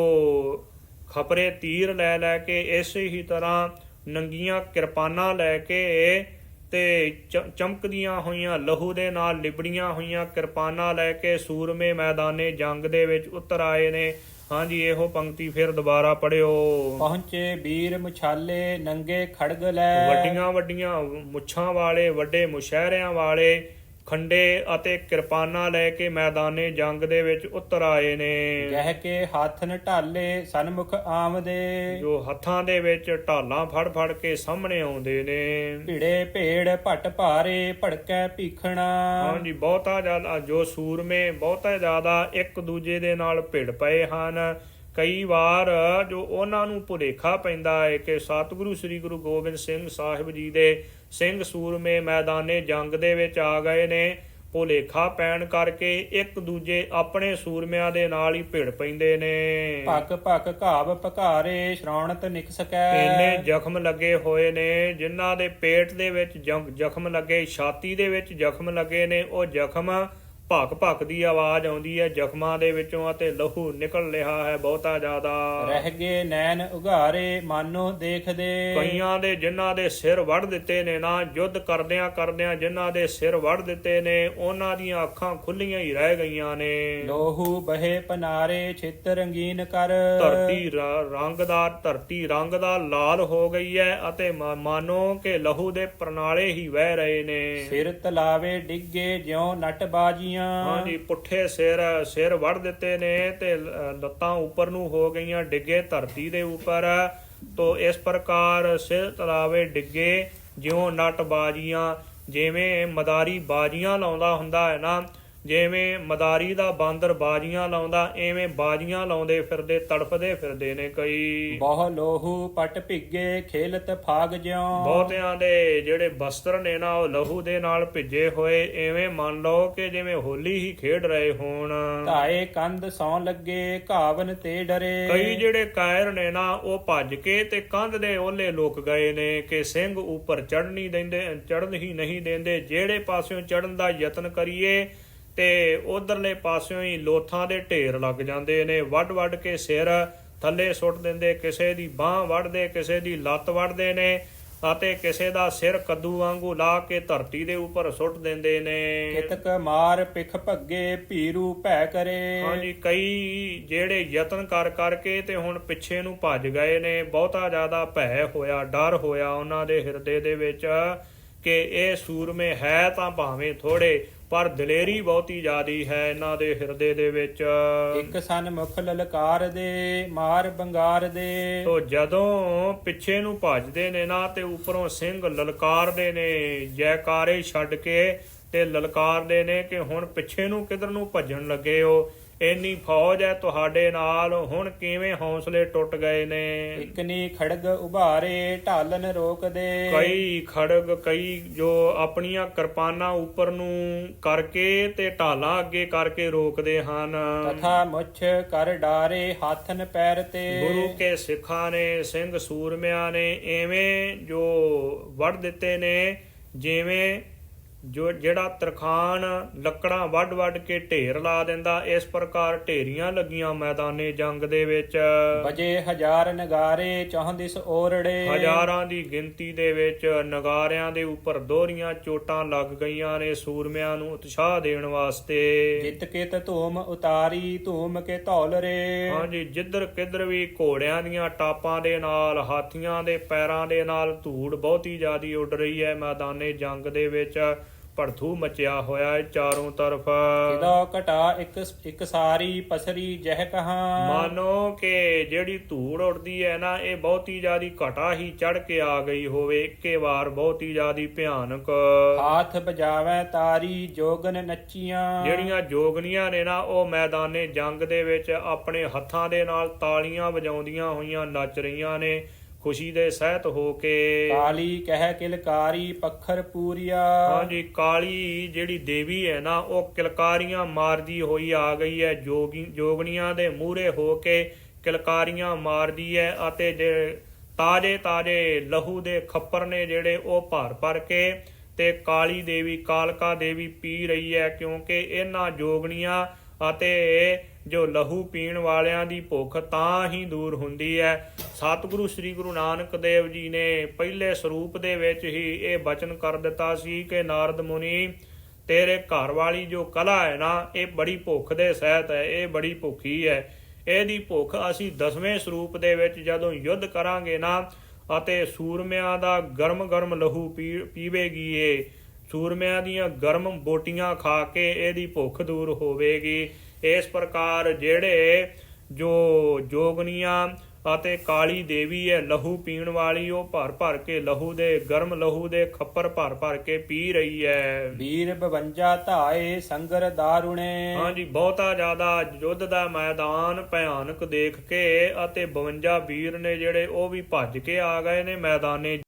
ਖਪਰੇ ਤੀਰ ਲੈ ਲੈ ਕੇ ਇਸੇ ਹੀ ਤਰ੍ਹਾਂ ਨੰਗੀਆਂ ਕਿਰਪਾਨਾਂ ਲੈ ਕੇ ਤੇ ਚਮਕਦੀਆਂ ਹੋਈਆਂ ਲਹੂ ਦੇ ਨਾਲ ਲਿਬੜੀਆਂ ਹੋਈਆਂ ਕਿਰਪਾਨਾਂ ਲੈ ਕੇ ਸੂਰਮੇ ਮੈਦਾਨੇ ਜੰਗ ਦੇ ਵਿੱਚ ਉਤਰ ਆਏ ਨੇ। ਹਾਂਜੀ ਇਹੋ ਪੰਕਤੀ ਫਿਰ ਦੁਬਾਰਾ ਪੜਿਓ। ਪਹੁੰਚੇ ਵੀਰ ਮਛਾਲੇ ਨੰਗੇ ਖੜਗ ਲੈ। ਵੱਡੀਆਂ ਵੱਡੀਆਂ ਮੁੱਛਾਂ ਵਾਲੇ ਵੱਡੇ ਮੁਸ਼ਹਿਰਿਆਂ ਵਾਲੇ ਖੰਡੇ ਅਤੇ ਕਿਰਪਾਨਾਂ ਲੈ ਕੇ ਮੈਦਾਨੇ ਜੰਗ ਦੇ ਵਿੱਚ ਉਤਰ ਆਏ ਨੇ। ਕਹਿ ਕੇ ਹੱਥ ਨ ਢਾਲੇ ਸਨਮੁਖ ਆਮਦੇ ਜੋ ਹੱਥਾਂ ਦੇ ਵਿੱਚ ਢਾਲਾਂ ਫੜ ਫੜ ਕੇ ਸਾਹਮਣੇ ਆਉਂਦੇ ਨੇ। ਭਿੜੇ ਭੇੜ ਭਟ ਭਾਰੇ ਭੜਕੈ ਭੀਖਣਾ। ਹਾਂਜੀ ਬਹੁਤਾ ਜ਼ਿਆਦਾ ਜੋ ਸੂਰਮੇ ਬਹੁਤਾ ਜ਼ਿਆਦਾ ਇੱਕ ਦੂਜੇ ਦੇ ਨਾਲ ਭਿੜ ਪਏ ਹਨ। ਕਈ ਵਾਰ ਜੋ ਉਹਨਾਂ ਨੂੰ ਭੁਲੇਖਾ ਪੈਂਦਾ ਹੈ ਕਿ ਸਤਿਗੁਰੂ ਸ੍ਰੀ ਗੁਰੂ ਗੋਬਿੰਦ ਸਿੰਘ ਸਾਹਿਬ ਜੀ ਦੇ ਸਿੰਘ ਸੂਰਮੇ ਮੈਦਾਨੇ ਜੰਗ ਦੇ ਵਿੱਚ ਆ ਗਏ ਨੇ। ਭੁਲੇਖਾ ਪੈਣ ਕਰਕੇ ਇੱਕ ਦੂਜੇ ਆਪਣੇ ਸੂਰਮਿਆਂ ਦੇ ਨਾਲ ਹੀ ਭਿੜ ਪੈਂਦੇ ਨੇ। ਭਕ ਭਕ ਘਾਵ ਭਕਾਰੇ ਸ਼ਰਾਉਣਤ ਨਿਕ ਸਕੈ। ਇੰਨੇ ਜ਼ਖਮ ਲੱਗੇ ਹੋਏ ਨੇ ਜਿਨ੍ਹਾਂ ਦੇ ਪੇਟ ਦੇ ਵਿੱਚ ਜੰਗ- ਜ਼ਖਮ ਲੱਗੇ ਛਾਤੀ ਦੇ ਵਿੱਚ ਜ਼ਖਮ ਲੱਗੇ ਨੇ ਉਹ ਜ਼ਖਮ ਭਕ ਭਕ ਦੀ ਆਵਾਜ਼ ਆਉਂਦੀ ਹੈ ਜ਼ਖਮਾਂ ਦੇ ਵਿੱਚੋਂ ਅਤੇ ਲਹੂ ਨਿਕਲ ਰਿਹਾ ਹੈ ਬਹੁਤਾ ਜ਼ਿਆਦਾ। ਰਹਿ ਗਏ ਨੈਣ ਉਘਾਰੇ ਮਾਨੋ ਦੇਖਦੇ। ਕਈਆਂ ਦੇ ਜਿਨ੍ਹਾਂ ਦੇ ਸਿਰ ਵੱਢ ਦਿੱਤੇ ਨੇ ਨਾ ਯੁੱਧ ਕਰਦਿਆਂ ਕਰਦਿਆਂ ਜਿਨ੍ਹਾਂ ਦੇ ਸਿਰ ਵੱਢ ਦਿੱਤੇ ਨੇ ਉਹਨਾਂ ਦੀਆਂ ਅੱਖਾਂ ਖੁੱਲੀਆਂ ਹੀ ਰਹਿ ਗਈਆਂ ਨੇ। ਲੋਹੂ ਬਹੇ ਪਨਾਰੇ ਛਿਤ ਰੰਗੀਨ ਕਰ। ਧਰਤੀ ਰ- ਰੰਗਦਾਰ ਧਰਤੀ ਰੰਗ ਦਾ ਲਾਲ ਹੋ ਗਈ ਹੈ ਅਤੇ ਮਾਨੋ ਕਿ ਲਹੂ ਦੇ ਪ੍ਰਣਾਲੇ ਹੀ ਵਹਿ ਰਹੇ ਨੇ। ਸਿਰ ਤਲਾਵੇ ਡਿੱਗੇ ਜਿਉ ਨਟ ਬਾਜੀਆਂ ਹਾਂਜੀ, ਪੁੱਠੇ ਸਿਰ ਸਿਰ ਵੜ ਦਿੱਤੇ ਨੇ ਤੇ ਲੱਤਾਂ ਉੱਪਰ ਨੂੰ ਹੋ ਗਈਆਂ ਡਿੱਗੇ ਧਰਤੀ ਦੇ ਉੱਪਰ। ਤੋ ਇਸ ਪ੍ਰਕਾਰ ਸਿਰ ਤਲਾਵੇ ਡਿੱਗੇ, ਜਿਉਂ ਨਟ ਬਾਜੀਆਂ ਜਿਵੇਂ ਮਦਾਰੀ ਬਾਜੀਆਂ ਲਾਉਂਦਾ ਹੁੰਦਾ ਹੈ ਨਾ। ਜਿਵੇਂ ਮਦਾਰੀ ਦਾ ਬਾਂਦਰ ਬਾਜੀਆਂ ਲਾਉਂਦਾ ਐਵੇਂ ਬਾਜੀਆਂ ਲਾਉਂਦੇ ਫਿਰਦੇ ਤੜਫਦੇ ਫਿਰਦੇ ਨੇ ਕਈ। ਬਹੁ ਲੋਹੂ ਪਟ ਭਿੱਗੇ ਖੇਲਤ ਫਾਗ ਜਿਉ। ਬਹੁਤਿਆਂ ਦੇ ਜਿਹੜੇ ਬਸਤਰ ਨੇ ਨਾ ਉਹ ਲਹੂ ਦੇ ਨਾਲ ਭਿੱਜੇ ਹੋਏ ਐਵੇਂ ਮੰਨ ਲਓ ਕਿ ਜਿਵੇਂ ਹੋਲੀ ਹੀ ਖੇਡ ਰਹੇ ਹੋਣ। ਧਾਏ ਕੰਧ ਸੌ ਲੱਗੇ ਘਾਵਨ ਤੇ ਡਰੇ। ਕਈ ਜਿਹੜੇ ਕਾਇਰ ਨੇ ਨਾ ਉਹ ਭੱਜ ਕੇ ਤੇ ਕੰਧ ਦੇ ਓਲੇ ਲੁਕ ਗਏ ਨੇ ਕਿ ਸਿੰਘ ਉੱਪਰ ਚੜ੍ਹ ਨਹੀਂ ਦਿੰਦੇ ਚੜ੍ਹਨ ਹੀ ਨਹੀਂ ਦਿੰਦੇ। ਜਿਹੜੇ ਪਾਸਿਓਂ ਚੜਨ ਦਾ ਯਤਨ ਕਰੀਏ ਤੇ ਉਧਰਲੇ ਪਾਸਿਓਂ ਹੀ ਲੋਥਾਂ ਦੇ ਢੇਰ ਲੱਗ ਜਾਂਦੇ ਨੇ। ਵੱਡ ਵੱਡ ਕੇ ਸਿਰ ਥੱਲੇ ਸੁੱਟ ਦਿੰਦੇ ਕਿਸੇ ਦੀ ਬਾਹ ਵੱਢਦੇ ਕਿਸੇ ਦੀ ਲੱਤ ਵੱਢਦੇ ਨੇ ਅਤੇ ਕਿਸੇ ਦਾ ਸਿਰ ਕੱਦੂ ਵਾਂਗੂ ਲਾ ਕੇ ਧਰਤੀ ਦੇ ਉੱਪਰ ਸੁੱਟ ਦਿੰਦੇ ਨੇ। ਕਿਤਕ ਮਾਰ ਪਿਖ ਭੱਗੇ ਭੀਰੂ ਭੈ ਕਰੇ। ਹਾਂਜੀ ਕਈ ਜਿਹੜੇ ਯਤਨ ਕਰ ਕਰਕੇ ਤੇ ਹੁਣ ਪਿੱਛੇ ਨੂੰ ਭੱਜ ਗਏ ਨੇ। ਬਹੁਤਾ ਜ਼ਿਆਦਾ ਭੈ ਹੋਇਆ ਡਰ ਹੋਇਆ ਉਹਨਾਂ ਦੇ ਹਿਰਦੇ ਦੇ ਵਿੱਚ ਕਿ ਇਹ ਸੂਰਮੇ ਹੈ ਤਾਂ ਭਾਵੇਂ ਥੋੜੇ ਪਰ ਦਲੇਰੀ ਬਹੁਤੀ ਜ਼ਿਆਦੀ ਹੈ ਇਹਨਾਂ ਦੇ ਹਿਰਦੇ ਦੇ ਵਿੱਚ। ਇੱਕ ਸਨ ਮੁਖ ਲਲਕਾਰ ਦੇ ਮਾਰ ਬੰਗਾਰ ਦੇ। ਤੋ ਜਦੋਂ ਪਿੱਛੇ ਨੂੰ ਭੱਜਦੇ ਨੇ ਨਾ ਤੇ ਉੱਪਰੋਂ ਸਿੰਘ ਲਲਕਾਰਦੇ ਨੇ ਜੈਕਾਰੇ ਛੱਡ ਕੇ ਤੇ ਲਲਕਾਰਦੇ ਨੇ ਕਿ ਹੁਣ ਪਿੱਛੇ ਨੂੰ ਕਿਧਰ ਨੂੰ ਭੱਜਣ ਲੱਗੇ ਹੋ? ਇੰਨੀ ਫੌਜ ਹੈ ਤੁਹਾਡੇ ਨਾਲ ਹੁਣ ਕਿਵੇਂ ਹੌਸਲੇ ਟੁੱਟ ਗਏ ਨੇ? ਇਕਨੀ ਖੜਗ ਉਭਾਰੇ ਢਾਲਨ ਰੋਕਦੇ। ਕਈ ਖੜਗ ਕਈ ਜੋ ਆਪਣੀਆਂ ਕਿਰਪਾਨਾਂ ਉੱਪਰ ਨੂੰ ਕਰਕੇ ਤੇ ਢਾਲਾਂ ਅੱਗੇ ਕਰਕੇ ਰੋਕਦੇ ਹਨ। ਤਥਾ ਮੁੱਛ ਕਰ ਡਾਰੇ ਹੱਥਨ ਪੈਰ ਤੇ। ਗੁਰੂ ਕੇ ਸਿੱਖਾਂ ਨੇ ਸਿੰਘ ਸੂਰਮਿਆਂ ਨੇ ਐਵੇਂ ਜੋ ਵੱਢ ਦਿੱਤੇ ਨੇ ਜਿਵੇਂ ਜੋ ਜਿਹੜਾ ਤਰਖਾਨ ਲੱਕੜਾਂ ਵੱਢ ਵੱਢ ਕੇ ਢੇਰ ਲਾ ਦਿੰਦਾ ਇਸ ਪ੍ਰਕਾਰ ਢੇਰੀਆਂ ਲੱਗੀਆਂ ਮੈਦਾਨੇ ਜੰਗ ਦੇ ਵਿੱਚ। ਵਜੇ ਹਜ਼ਾਰ ਨਗਾਰੇ ਚੌਹਦਿਸ ਓਰੜੇ ਹਜ਼ਾਰਾਂ ਦੀ ਗਿਣਤੀ ਦੇ ਵਿੱਚ ਨਗਾਰਿਆਂ ਦੇ ਉੱਪਰ ਦੋਹਰੀਆਂ ਚੋਟਾਂ ਲੱਗ ਗਈਆਂ ਨੇ ਸੂਰਮਿਆਂ ਨੂੰ ਉਤਸ਼ਾਹ ਦੇਣ ਵਾਸਤੇ। ਜਿਤ ਕਿਤ ਧੂਮ ਉਤਾਰੀ ਧੂਮ ਕੇ ਧੌਲ ਰੇ। ਹਾਂਜੀ ਜਿੱਧਰ ਕਿੱਧਰ ਵੀ ਘੋੜਿਆਂ ਦੀਆਂ ਟਾਪਾਂ ਦੇ ਨਾਲ ਹਾਥੀਆਂ ਦੇ ਪੈਰਾਂ ਦੇ ਨਾਲ ਧੂੜ ਬਹੁਤੀ ਜ਼ਿਆਦੀ ਉੱਡ ਰਹੀ ਹੈ ਮੈਦਾਨੇ ਜੰਗ ਦੇ ਵਿੱਚ। ਭੜਥੂ ਮਚਿਆ ਹੋਇਆ ਹੈ ਚਾਰੋਂ ਤਰਫ। ਕਿਦੋ ਘਟਾ ਇੱਕ ਇੱਕ ਸਾਰੀ ਪਸਰੀ ਜਹ ਕਹਾ। ਮਾਨੋ ਕਿ ਜਿਹੜੀ ਧੂੜ ਉੱਡਦੀ ਹੈ ਨਾ ਇਹ ਬਹੁਤੀ ਜ਼ਿਆਦੀ ਘਟਾ ਹੀ ਚੜ ਕੇ ਆ ਗਈ ਹੋਵੇ। ਇੱਕੇ ਵਾਰ ਬਹੁਤੀ ਜ਼ਿਆਦੀ ਭਿਆਨਕ। ਹਾਥ ਬਜਾਵੇ ਤਾਰੀ ਜੋਗਨ ਨੱਚੀਆਂ। ਜਿਹੜੀਆਂ ਜੋਗਨੀਆਂ ਨੇ ਨਾ ਉਹ ਮੈਦਾਨੇ ਜੰਗ ਦੇ ਵਿੱਚ ਆਪਣੇ ਹੱਥਾਂ ਦੇ ਨਾਲ ਤਾਲੀਆਂ ਵਜਾਉਂਦੀਆਂ ਹੋਈਆਂ ਨੱਚ ਰਹੀਆਂ ਨੇ। ਖੁਸ਼ੀ ਦੇ ਸਹਿਤ ਹੋ ਕੇ। ਕਾਲੀ ਕਹਿ ਕਿਲਕਾਰੀ ਪੱਖਰ ਪੂਰੀਆ। ਹਾਂਜੀ ਕਾਲੀ ਜਿਹੜੀ ਦੇਵੀ ਹੈ ਨਾ ਉਹ ਕਿਲਕਾਰੀਆਂ ਮਾਰਦੀ ਹੋਈ ਆ ਗਈ ਹੈ। ਜੋਗੀ ਜੋਗਣੀਆਂ ਦੇ ਮੂਹਰੇ ਹੋ ਕੇ ਕਿਲਕਾਰੀਆਂ ਮਾਰਦੀ ਹੈ ਅਤੇ ਜੇ ਤਾਜੇ ਤਾਜੇ ਲਹੂ ਦੇ ਖੱਪਰ ਨੇ ਜਿਹੜੇ ਉਹ ਭਰ ਭਰ ਕੇ ਤੇ ਕਾਲੀ ਦੇਵੀ ਕਾਲਕਾ ਦੇਵੀ ਪੀ ਰਹੀ ਹੈ ਕਿਉਂਕਿ ਇਹਨਾਂ ਜੋਗਣੀਆਂ ਅਤੇ ਜੋ ਲਹੂ ਪੀਣ ਵਾਲਿਆਂ ਦੀ ਭੁੱਖ ਤਾਂ ਹੀ ਦੂਰ ਹੁੰਦੀ ਹੈ। ਸਤਿਗੁਰੂ ਸ੍ਰੀ ਗੁਰੂ ਨਾਨਕ ਦੇਵ ਜੀ ਨੇ ਪਹਿਲੇ ਸਰੂਪ ਦੇ ਵਿੱਚ ਹੀ ਇਹ ਬਚਨ ਕਰ ਦਿੱਤਾ ਸੀ ਕਿ ਨਾਰਦ ਮੁਨੀ, ਤੇਰੇ ਘਰ ਵਾਲੀ ਜੋ ਕਲਾ ਹੈ ਨਾ, ਇਹ ਬੜੀ ਭੁੱਖ ਦੇ ਸਹਿਤ ਹੈ, ਇਹ ਬੜੀ ਭੁੱਖੀ ਹੈ। ਇਹਦੀ ਭੁੱਖ ਅਸੀਂ ਦਸਵੇਂ ਸਰੂਪ ਦੇ ਵਿੱਚ ਜਦੋਂ ਯੁੱਧ ਕਰਾਂਗੇ ਨਾ, ਅਤੇ ਸੂਰਮਿਆਂ ਦਾ ਗਰਮ ਗਰਮ ਲਹੂ ਪੀ- ਪੀਵੇਗੀ ਏ, ਸੂਰਮਿਆਂ ਦੀਆਂ ਗਰਮ ਬੋਟੀਆਂ ਖਾ ਕੇ ਇਹਦੀ ਭੁੱਖ ਦੂਰ ਹੋਵੇਗੀ। ਇਸ ਪ੍ਰਕਾਰ ਜਿਹੜੇ ਜੋ ਜੋਗਨੀਆਂ ਅਤੇ ਕਾਲੀ ਦੇਵੀ ਹੈ ਲਹੂ ਪੀਣ ਵਾਲੀ ਉਹ ਭਰ ਭਰ ਕੇ ਲਹੂ ਦੇ ਗਰਮ ਲਹੂ ਦੇ ਖੱਪਰ ਭਰ ਭਰ ਕੇ ਪੀ ਰਹੀ ਹੈ ਵੀਰ 52 ਧਾਏ ਸੰਗਰ ਦਾਰੁਣੇ। ਹਾਂਜੀ ਬਹੁਤਾ ਜ਼ਿਆਦਾ ਯੁੱਧ ਦਾ ਮੈਦਾਨ ਭਿਆਨਕ ਦੇਖ ਕੇ ਅਤੇ 52 ਵੀਰ ਨੇ ਜਿਹੜੇ ਉਹ ਵੀ ਭੱਜ ਕੇ ਆ ਗਏ ਨੇ ਮੈਦਾਨੇ